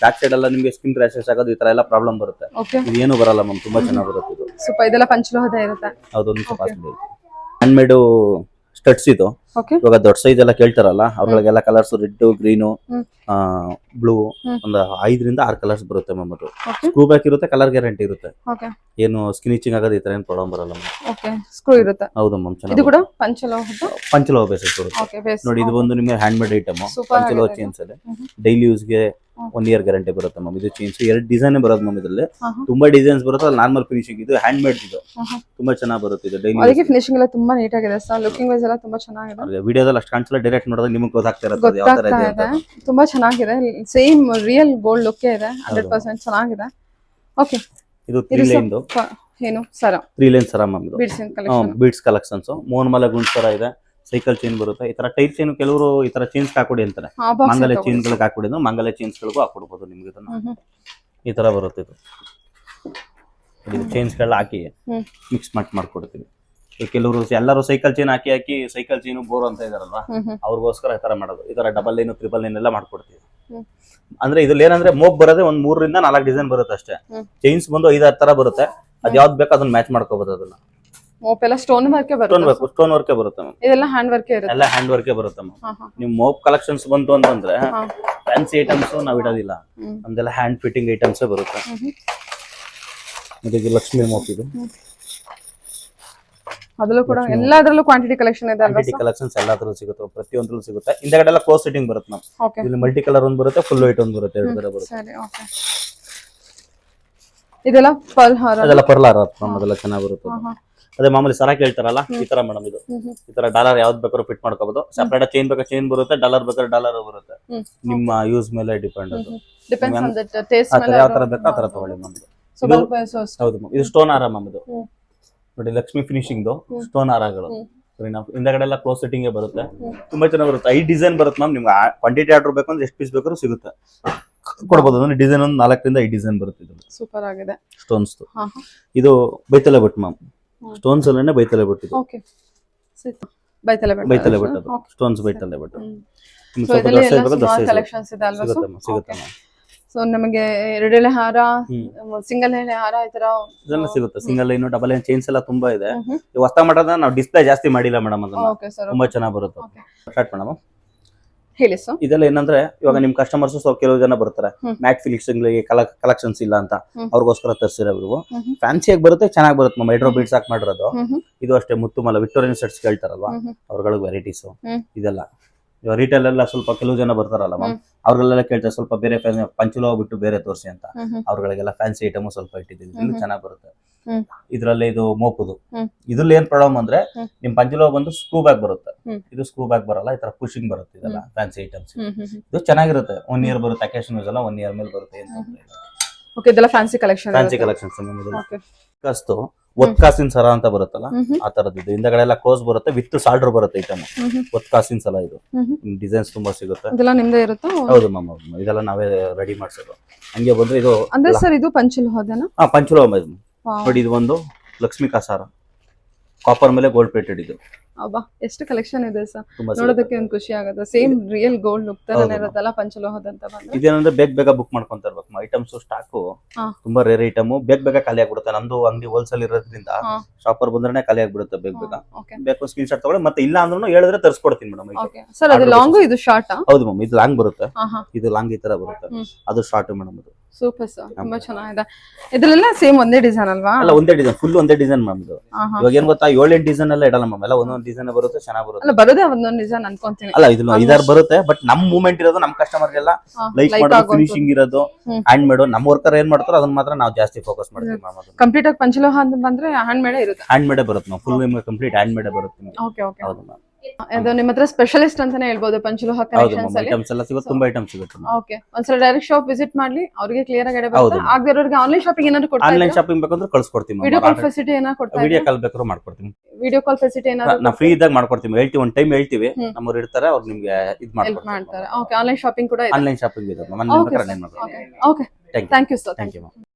ಬ್ಯಾಕ್ ಸೈಡ್ ಎಲ್ಲ ನಿಮ್ಗೆ ಸ್ಕಿನ್ ರ್ಯಾಶಸ್ ಆಗೋದು ಈ ತರ ಎಲ್ಲ ಪ್ರಾಬ್ಲಮ್ ಬರುತ್ತೆ. ಇದು ಏನು ಬರಲ್ಲ ಮ್ಯಾಮ್ ತುಂಬಾ ಚೆನ್ನಾಗಿ ಬರುತ್ತೆ ಇದು. ಇದೆಲ್ಲ ಪಂಚಲೋಹದ ಇರುತ್ತೆ. Hand made. ಸ್ಟಡ್ಸ್ ಇದು. ಇವಾಗ ದೊಡ್ಡ ಸೈಜ್ ಎಲ್ಲ ಕೇಳ್ತಾರಲ್ಲ ಅವ್ರಿಗೆಲ್ಲ ಕಲರ್ಸ್ ರೆಡ್ ಗ್ರೀನು. ಬ್ಲೂ ಒಂದ್ ಐದರಿಂದ ಆರ್ ಕಲರ್ಸ್ ಬರುತ್ತೆ ಮ್ಯಾಮ್ ಅದು. ಸ್ಕ್ರೂ ಬ್ಯಾಕ್ ಇರುತ್ತೆ ಕಲರ್ ಗ್ಯಾರಂಟಿ ಇರುತ್ತೆ. ಏನು ಸ್ಕಿನ್ ಇಚಿಂಗ್ ಆಗೋದು ಈ ತರ ಏನು ಪ್ರಾಬ್ಲಮ್ ಬರಲ್ಲ ಸ್ಕ್ರೂ ಇರುತ್ತೆ. ಹೌದು ಮ್ಯಾಮ್ ಇದು ಚೆನ್ನಾಗಿ ಕೂಡ ಪಂಚಲೋಹ ಬೇಸಿಸ್ ಬರುತ್ತೆ. ನೋಡಿ ಇದು ಬಂದು ನಿಮಗೆ ಹ್ಯಾಂಡ್ ಮೇಡ್ ಐಟಮ್ ಪಂಚಲೋ ಪಂಚಲೋಹ ಚೇನ್ಸ್ ಅದೇ. ಡೈಲಿ ಯೂಸ್ಗೆ. ಒನ್ ಇಯರ್ ಗ್ಯಾರಂಟಿ ಬರುತ್ತೆ ಮ್ಯಾಮ್ ಇದು ಚೇನ್ಸ್ ಎರಡು ಡಿಸೈನ್ ಬರೋದು ಮ್ಯಾಮ್ ಇದರಲ್ಲಿ. ತುಂಬಾ ಡಿಸೈನ್ಸ್ ಬರುತ್ತೆ ಅಲ್ಲಿ ನಾರ್ಮಲ್ ಫಿನಿಶಿಂಗ್ ಇದು ಹ್ಯಾಂಡ್ ಮೇಡ್ ಇದು. ತುಂಬಾ ಚೆನ್ನಾಗಿ ಬರುತ್ತೆ ಇದು ಡೈಲಿ ಫಿನಿಶಿಂಗ್ ಎಲ್ಲ ತುಂಬಾ ನೀಟ್ ಆಗಿದೆ ಸರ್ ಲುಕಿಂಗ್ ವೈಸ್ ಎಲ್ಲ ತುಂಬಾ ಚೆನ್ನಾಗಿದೆ. ವಿಡಿಯೋದಲ್ಲಿ ಅಷ್ಟು ಕಾಣಿಸಲ್ಲ ಡೈರೆಕ್ಟ್ ನೋಡಿದ್ರೆ ನಿಮಗೆ ಗೊತ್ತಾಗ್ತಾ ಇರುತ್ತೆ ಯಾವ ತರ ಇದೆ ಅಂತ. ತುಂಬಾ ಚೆನ್ನಾಗಿದೆ. ಸೇಮ್ ರಿಯಲ್ ಗೋಲ್ಡ್ ಲುಕ್ ಇದೆ ಹಂಡ್ರೆಡ್ ಪರ್ಸೆಂಟ್ ಚೆನ್ನಾಗಿದೆ. ಓಕೆ ಇದು ತ್ರೀ ಲೈನ್ ಏನು? ಸರ. ತ್ರೀ ಲೈನ್ ಸರ ಮ್ಯಾಮ್ ಇದು. ಬಿಡ್ಸಿನ ಕಲೆಕ್ಷನ್ ಬೀಡ್ಸ್ ಕಲೆಕ್ಷನ್ಸ್ ಮೋಹನ್ಮಲ ಗುಂಡ್ ಸರ ಇದೆ. ಸೈಕಲ್ ಚೈನ್ ಬರುತ್ತೆ. ಈ ತರ ಟೈರ್ ಚೈನ್ ಕೆಲವರು ಈ ತರ ಚೈನ್ಸ್ ಹಾಕೊಡಿ ಅಂತಾರೆ. ಮಂಗಲ ಚೈನ್ ಗಳಿಗೆ ಹಾಕೊಡಿದ್ರು ಮಂಗಲ ಚೈನ್ಸ್ ಗಳಿಗೂ ಹಾಕೊಡ್ಬೋದು ನಿಮ್ಗೆ ಇದನ್ನ. ಈ ತರ ಬರುತ್ತೆ ಇದು. ಚೈನ್ಸ್ಗಳ ಹಾಕಿ. ಮಿಕ್ಸ್ ಮಾಡಿ ಮಾಡ್ಕೊಡ್ತೀವಿ. ಕೆಲವರು ಎಲ್ಲರೂ ಸೈಕಲ್ ಚೈನ್ ಹಾಕಿ ಹಾಕಿ ಸೈಕಲ್ ಚೈನ್ ಬೋರ್ ಅಂತ ಇದಾರಲ್ವಾ? ಅವ್ರಿಗೋಸ್ಕರ ಈ ತರ ಮಾಡೋದು. ಈ ತರ ಡಬಲ್ ಲೈನ್ ತ್ರಿಬಲ್ ಲೈನ್ ಎಲ್ಲ ಮಾಡ್ಕೊಡ್ತೀವಿ. ಅಂದ್ರೆ ಇದ್ರಲ್ಲಿ ಏನಂದ್ರೆ ಮೋಪ್ ಬರೋದೇ ಒಂದ್ ಮೂರರಿಂದ ನಾಲ್ಕು ಡಿಸೈನ್ ಬರುತ್ತೆ ಅಷ್ಟೇ. ಚೈನ್ಸ್ ಬಂದು ಐದಾರು ತರ ಬರುತ್ತೆ. ಅದ್ ಯಾವ್ದು ಬೇಕೋ ಅದನ್ನ ಮ್ಯಾಚ್ ಮಾಡ್ಕೋಬಹುದು ಅದನ್ನ. ಮೋಪ್ ಎಲ್ಲ ಸ್ಟೋನ್ ವರ್ಕೆ ಸ್ಟೋನ್ ಬರುತ್ತೆ. ಸ್ಟೋನ್ ವರ್ಕೆ ಬರುತ್ತೆ ಇದೆಲ್ಲ ಹ್ಯಾಂಡ್ ವರ್ಕೆ ಇರುತ್ತೆ. ಎಲ್ಲ ಹ್ಯಾಂಡ್ ವರ್ಕೆ ಬರುತ್ತೆ. ನಿಮ್ ಮೋಪ್ ಕಲೆಕ್ಷನ್ಸ್ ಬಂತು ಅಂತಂದ್ರೆ ಫ್ಯಾನ್ಸಿ ಐಟಮ್ಸ್ ನಾವ್ ಇಡೋದಿಲ್ಲ. ಅಂದ್ರೆ ನಮ್ದೆಲ್ಲ ಹ್ಯಾಂಡ್ ಫಿಟ್ಟಿಂಗ್ ಐಟಮ್ಸ್ ಬರುತ್ತೆ. ಲಕ್ಷ್ಮಿ ಮೋಪ್ ಇದು. ಅದ್ರಲ್ಲೂ ಕೂಡ ಎಲ್ಲದರಲ್ಲೂ ಕ್ವಾಂಟಿಟಿ ಕಲೆಕ್ಷನ್ ಇದೆ ಕ್ವಾಂಟಿಟಿ ಕಲೆಕ್ಷನ್ಸ್ ಎಲ್ಲಾದ್ರೂ ಸಿಗುತ್ತೆ ಪ್ರತಿಯೊಂದ್ರಲ್ಲೂ ಸಿಗುತ್ತೆ. ಹಿಂದಗಡೆ ಎಲ್ಲ ಕ್ಲೋಸ್ ಸೆಟ್ಟಿಂಗ್ ಬರುತ್ತೆ ನಾವು ಇಲ್ಲಿ ಮಲ್ಟಿ ಕಲರ್ ಒಂದ್ ಬರುತ್ತೆ ಫುಲ್ ವೈಟ್ ಒಂದ್ ಬರುತ್ತೆ ಎರಡು ಬರುತ್ತೆ. ಸರಿ ಓಕೆ ಇದೆಲ್ಲ ಪರ್ಲ್ ಹಾರ ಅದೆಲ್ಲ ಪರ್ಲಾರ ನಮ್ಮ ಅದೆಲ್ಲ ಚೆನ್ನಾಗಿ ಬರುತ್ತೆ. ಅದೇ ಮಾಮೂಲಿ ಸರ ಕೇಳ್ತಾರಲ್ಲ ಈ ತರ ಮೇಡಮ್ ಇದು. ಈ ತರ ಡಾಲರ್ ಯಾವ್ದು ಬೇಕಾದ್ರೂ ಫಿಟ್ ಮಾಡ್ಕೋಬಹುದು ಸಪ್ರೇಟ್ ಚೈನ್ ಬೇಕಾದ್ರೆ ಚೈನ್ ಬರುತ್ತೆ ಡಾಲರ್ ಬೇಕಾದ್ರೆ ಡಾಲರ್ ಬರುತ್ತೆ. ನಿಮ್ಮ ಯೂಸ್ ಮೇಲೆ ಡಿಪೆಂಡ್ ಅದು. ಯಾವ ತರ ಬೇಕಾ ಆ ತರ ತಗೊಳ್ಳಿ ಅಷ್ಟೇ. ಹೌದು ಇದು ಸ್ಟೋನ್ ಹಾರ ಮ್ಯಾಮ್ ಇದು. ನೋಡಿ ಲಕ್ಷ್ಮಿ ಫಿನಿಶಿಂಗ್. ಸ್ಟೋನ್ ಹಾರಗಳು. ಸರಿನಾ? ಹಿಂದಗಡೆ ಎಲ್ಲ ಕ್ಲೋಸ್ ಸೆಟ್ಟಿಂಗ್ ಬರುತ್ತೆ. ತುಂಬಾ ಚೆನ್ನಾಗಿ ಬರುತ್ತೆ. ಐದು ಡಿಸೈನ್ ಬರುತ್ತೆ ಮ್ಯಾಮ್ ನಿಮ್ಗೆ ಕ್ವಾಂಟಿಟಿ ಆರ್ಡರ್ ಬೇಕು ಅಂದ್ರೆ ಎಷ್ಟು ಪೀಸ್ ಬೇಕಾದ್ರೂ ಸಿಗುತ್ತೆ. ಕೊಡ್ಬೋದು. ಅಂದ್ರೆ ಡಿಸೈನ್ ಒಂದು ನಾಲ್ಕರಿಂದ ಐದು ಡಿಸೈನ್ ಬರುತ್ತೆ ಇದು. ಸೂಪರ್ ಆಗಿದೆ. ಸ್ಟೋನ್ಸ್ ಇದು ಬೈತಲೆ ಬಟ್ ಮ್ಯಾಮ್ ಸ್ಟೋನ್ಸ್ ಅಲ್ಲೇ ಬೈತಲೆ ಬಟ್ ಇದು. ಬೈತಲೆ ಬಟ್ ಸ್ಟೋನ್ಸ್ ಬೈತಲೆ ಬಟ್ ಸಿಗುತ್ತೆ ಮ್ಯಾಮ್ ಸೊ ನಮಗೆ ಎರಡೆಳೆ ಹಾರ ಸಿಂಗಲ್ ಎಳೆ ಹಾರ ಈ ತರ ಇದೆಲ್ಲ ಸಿಗುತ್ತೆ. Single line double line chains ಎಲ್ಲ ತುಂಬಾ ಇದೆ. ಹೊಸ ಮಾಡೋದ ನಾವು ಡಿಸ್ಪ್ಲೇ ಜಾಸ್ತಿ ಮಾಡಿಲ್ಲ ಮೇಡಮ್ ಅದನ್ನ. ಓಕೆ ಸರ್ ತುಂಬಾ ಚೆನ್ನಾಗಿ ಬರುತ್ತೆ. ಸ್ಟಾರ್ಟ್ ಮೇಡಮ್ ಹೇಳಿ ಸರ್ ಇದೆಲ್ಲ ಏನಂದ್ರೆ ಇವಾಗ ನಿಮ್ ಕಸ್ಟಮರ್ಸ್ ಸ್ವಲ್ಪ ಕೆಲವು ಜನ ಬರ್ತಾರೆ. ಮ್ಯಾಟ್ ಫಿಲಿಕ್ಸ್ಗಳಿಗೆ ಕಲೆಕ್ಷನ್ಸ್ ಇಲ್ಲ ಅಂತ. ಅವ್ರಿಗೋಸ್ಕರ ತರಿಸಿರೋ ಇವು. ಹ್ಮ್. ಫ್ಯಾನ್ಸಿಯಾಗಿ ಬರುತ್ತೆ ಚೆನ್ನಾಗಿ ಬರುತ್ತೆ. ಮೈಡ್ರೋ ಹೈಡ್ರೋ ಬೀಡ್ಸ್ ಹಾಕಿ ಮಾಡಿರೋದು. ಇದು ಅಷ್ಟೇ ಮುತ್ತು ಮಲ ವಿಕ್ಟೋರಿಯನ್ ಸೆಟ್ಸ್ ಕೇಳ್ತಾರಲ್ವಾ. ಅವ್ರಗಳಿಗೆ ವೆರೈಟೀಸ್. ಇದೆಲ್ಲ. ಇವಾಗ ರಿಟೇಲ್ ಎಲ್ಲ ಸ್ವಲ್ಪ ಕೆಲವು ಜನ ಬರ್ತಾರಲ್ಲ ಮ್ಯಾಮ್. ಅವ್ರಿಗೆಲ್ಲ ಕೇಳ್ತಾರೆ ಸ್ವಲ್ಪ ಬೇರೆ ಪಂಚಲೋ ಬಿಟ್ಟು ಬೇರೆ ತೋರಿಸಿ ಅಂತ. ಅವ್ರಗಳಿಗೆಲ್ಲ ಫ್ಯಾನ್ಸಿ ಐಟಮ್ ಸ್ವಲ್ಪ ಇಟ್ಟಿದ್ದೀವಿ ಇಲ್ಲೂ ಚೆನ್ನಾಗಿ ಬರುತ್ತೆ. ಇದರಲ್ಲಿ ಇದು ಮೋಪುದು. ಇದ್ರಲ್ಲಿ ಏನ್ ಪ್ರಾಬ್ಲಮ್ ಅಂದ್ರೆ. ನಿಮ್ ಪಂಚಲೋ ಬಂದು ಸ್ಕ್ರೂ ಬ್ಯಾಗ್ ಬರುತ್ತೆ. ಇದು ಸ್ಕ್ರೂ ಬ್ಯಾಗ್ ಬರಲ್ಲ ಈ ತರ ಪುಷಿಂಗ್ ಬರುತ್ತೆ ಇದೆಲ್ಲ ಫ್ಯಾನ್ಸಿ ಐಟಮ್ಸ್. ಇದು ಚೆನ್ನಾಗಿರುತ್ತೆ. ಒನ್ ಇಯರ್ ಬರುತ್ತೆ ಅಕೇಶನ್ ಯೂಸ್ ಎಲ್ಲ ಒನ್ ಇಯರ್ ಮೇಲೆ ಬರುತ್ತೆ ಓಕೆ ಇದೆಲ್ಲ ಫ್ಯಾನ್ಸಿ ಕಲೆಕ್ಷನ್ ಫ್ಯಾನ್ಸಿ ಕಲೆಕ್ಷನ್ಸ್ ಕಸ್ತು ಒತ್ ಕಾಸಿನ ಸರ ಅಂತ ಬರುತ್ತಲ್ಲ. ಆ ತರದ್ದು ಇದು. ಹಿಂದಗಡೆ ಎಲ್ಲ ಕ್ಲೋಸ್ ಬರುತ್ತೆ ವಿತ್ ಸಾಲ್ಡರ್ ಬರುತ್ತೆ ಐಟಮ್ ಹ್ಮ್. ಹ್ಮ್. ಒತ್ ಕಾಸಿನ ಸಲ ಇದು. ಡಿಸೈನ್ಸ್ ತುಂಬಾ ಸಿಗುತ್ತೆ. ಇದೆಲ್ಲ ನಿಮ್ದೇ ಇರುತ್ತೆ? ಹೌದು ಮ್ಯಾಮ್ ಇದೆಲ್ಲ ನಾವೇ ರೆಡಿ ಮಾಡ್ಸೋದು. ಹಂಗೆ ಬಂದ್ರೆ ಇದು ಅಂದ್ರೆ ಸರ್ ಇದು ಪಂಚಲೋಹದನ? ಹಾ ಪಂಚಲೋ ನೋಡಿ ಇದು ಒಂದು ಲಕ್ಷ್ಮಿ ಸಾರ. ಕಾಪರ್ ಮೇಲೆ ಗೋಲ್ಡ್ ಪ್ಲೇಟೆಡ್ ಇದು. ಅಬ್ಬಾ ಎಷ್ಟು ಕಲೆಕ್ಷನ್ ಇದೆ ಸರ್? ತುಂಬಾ ನೋಡೋದಕ್ಕೆ ಒಂದು ಖುಷಿ ಆಗುತ್ತೆ. ಸೇಮ್ ರಿಯಲ್ ಗೋಲ್ಡ್ ಲುಕ್ ಹೌದು. ತರನೇ ಇರುತ್ತಲ್ಲ ಪಂಚಲೋಹದ ಅಂತ ಬಂದ್ರೆ ಇದೇನಂದ್ರೆ ಬೇಗ ಬೇಗ ಬುಕ್ ಮಾಡ್ಕೊಂತ ಇರ್ಬೇಕು ಐಟಮ್ಸ್ ಸ್ಟಾಕ್ ಹಾ. ತುಂಬಾ ರೇರ್ ಐಟಮ್ ಬೇಗ ಬೇಗ ಖಾಲಿ ಆಗ್ಬಿಡುತ್ತೆ. ನಮ್ದು ಅಂಗಡಿ ಹೋಲ್ಸೇಲ್ ಇರೋದ್ರಿಂದ ಹಾ. ಶಾಪರ್ ಬಂದ್ರೆ ಖಾಲಿ ಆಗ್ಬಿಡುತ್ತೆ ಬೇಗ ಬೇಗ. ಓಕೆ ಬೇಕು ಸ್ಕ್ರೀನ್ ಶಾಟ್ ತಗೊಳ್ಳಿ ಮತ್ತೆ ಇಲ್ಲ ಅಂದ್ರೂ ಹೇಳಿದ್ರೆ ತರಿಸ್ಕೊಡ್ತೀನಿ ಮೇಡಮ್ ಓಕೆ ಸರ್ ಅದು Order ಲಾಂಗು ಇದು ಶಾರ್ಟಾ ಹೌದು ಮ್ಯಾಮ್ ಇದು ಲಾಂಗ್ ಬರುತ್ತೆ. ಹಾ ಹಾ. ಇದು ಲಾಂಗ್ ಈ ತರ ಬರುತ್ತೆ. ಹ್ಮ್. ಅದು ಶಾರ್ಟ್ ಮೇಡಮ್ ಅದು. ಸೂಪರ್ ಸರ್ ತುಂಬಾ ಚೆನ್ನಾಗಿದೆ. ಇದ್ರಲ್ಲೆಲ್ಲ ಸೇಮ್ ಒಂದೇ ಡಿಸೈನ್ ಅಲ್ವಾ? ಅಲ್ಲ ಒಂದೇ ಡಿಸೈನ್ ಫುಲ್ ಒಂದೇ ಡಿಸೈನ್ ಮ್ಯಾಮ್ ಇದು. ಇವಾಗ ಏನ್ ಗೊತ್ತಾ ಏಳೆಂಟು ಡಿಸೈನ್ ಎಲ್ಲ ಇಡಲ್ಲ ಮ್ಯಾಮ್ ಎಲ್ಲ ಒಂದೊಂದು ಡಿಸೈನ್ ಬರುತ್ತೆ ಚೆನ್ನಾಗಿ ಬರುತ್ತೆ. ಅಲ್ಲ ಬರೋದೇ ಒಂದೊಂದು ಡಿಸೈನ್ ಅನ್ಕೊಂತೀನಿ. ಅಲ್ಲ ಇದು ಐದಾರು ಬರುತ್ತೆ ಬಟ್ ನಮ್ ಮೂಮೆಂಟ್ ಇರೋದು ನಮ್ ಕಸ್ಟಮರ್ ಗೆಲ್ಲ ಲೈಕ್ ಮಾಡೋ ಮಾಡೋದು ಫಿನಿಶಿಂಗ್ ಇರೋದು ಹ್ಯಾಂಡ್ ಮೇಡ್ ನಮ್ಮ ವರ್ಕರ್ ಏನ್ ಮಾಡ್ತಾರೋ ಅದನ್ನ ಮಾತ್ರ ನಾವು ಜಾಸ್ತಿ ಫೋಕಸ್ ಮಾಡ್ತೀವಿ ಮ್ಯಾಮ್ ಅದು ಕಂಪ್ಲೀಟ್ ಆಗಿ ಪಂಚಲೋಹ ಅಂತ ಬಂದ್ರೆ ಹ್ಯಾಂಡ್ ಮೇಡೇ ಇರುತ್ತೆ. ಹ್ಯಾಂಡ್ ಮೇಡೇ ಬರುತ್ತೆ ಮ್ಯಾಮ್ ಫುಲ್ ಕಂಪ್ಲೀಟ್ ಹ್ಯಾಂಡ್ ಮೇಡೇ ಬರುತ್ತೆ ಓಕೆ ಓಕೆ ಹೌದು ಮ್ಯಾಮ್ ಅದು ನಿಮ್ಮ ಹತ್ರ ಸ್ಪೆಷಲಿಸ್ಟ್ ಅಂತಾನೆ ಹೇಳ್ಬೋದು ಪಂಚಲೋಹ ಕಲೆಕ್ಷನ್ಸ್ ಅಲ್ಲಿ. ಐಟಮ್ಸ್ ಎಲ್ಲ ಸಿಗುತ್ತೆ ತುಂಬಾ ಐಟಮ್ಸ್ ಸಿಗುತ್ತೆ ಓಕೆ ಒಂದ್ಸಲ ಡೈರೆಕ್ಟ್ ಶಾಪ್ ವಿಸಿಟ್ ಮಾಡ್ಲಿ ಅವ್ರಿಗೆ ಕ್ಲಿಯರ್ ಆಗಿ ಬರುತ್ತೆ ಆಗದಿರೋರಿಗೆ ಆನ್ಲೈನ್ ಶಾಪಿಂಗ್ ಏನಾದ್ರು ಕೊಡ್ತಾ ಆನ್ಲೈನ್ ಶಾಪಿಂಗ್ ಬೇಕಂದ್ರೆ ಕಳ್ಸ್ಕೊಡ್ತೀವಿ ವಿಡಿಯೋ ಕಾಲ್ ಫೆಸಿಲಿಟಿ ಏನಾದ್ರು ಕೊಡ್ತಾ ವಿಡಿಯೋ ಕಾಲ್ ಬೇಕಾದ್ರೂ ಮಾಡ್ಕೊಡ್ತೀನಿ. ವಿಡಿಯೋ ಕಾಲ್ ಫೆಸಿಲಿಟಿ ಏನಾದ್ರು ನಾ ಫ್ರೀ ಇದ್ದಾಗ ಮಾಡ್ಕೊಡ್ತೀನಿ. ಹೇಳ್ತೀವಿ ಒಂದ್ ಟೈಮ್ ಹೇಳ್ತೀವಿ. ನಮ್ಮವ್ರು ಇರ್ತಾರೆ ಅವ್ರು ನಿಮ್ಗೆ ಇದು ಮಾಡ್ತಾರೆ. ಓಕೆ ಆನ್ಲೈನ್ ಶಾಪಿಂಗ್ ಕೂಡ ಇದೆ. ಆನ್ಲೈನ್ ಶಾಪಿಂಗ್ ಇದೆ. Okay thank you sir thank you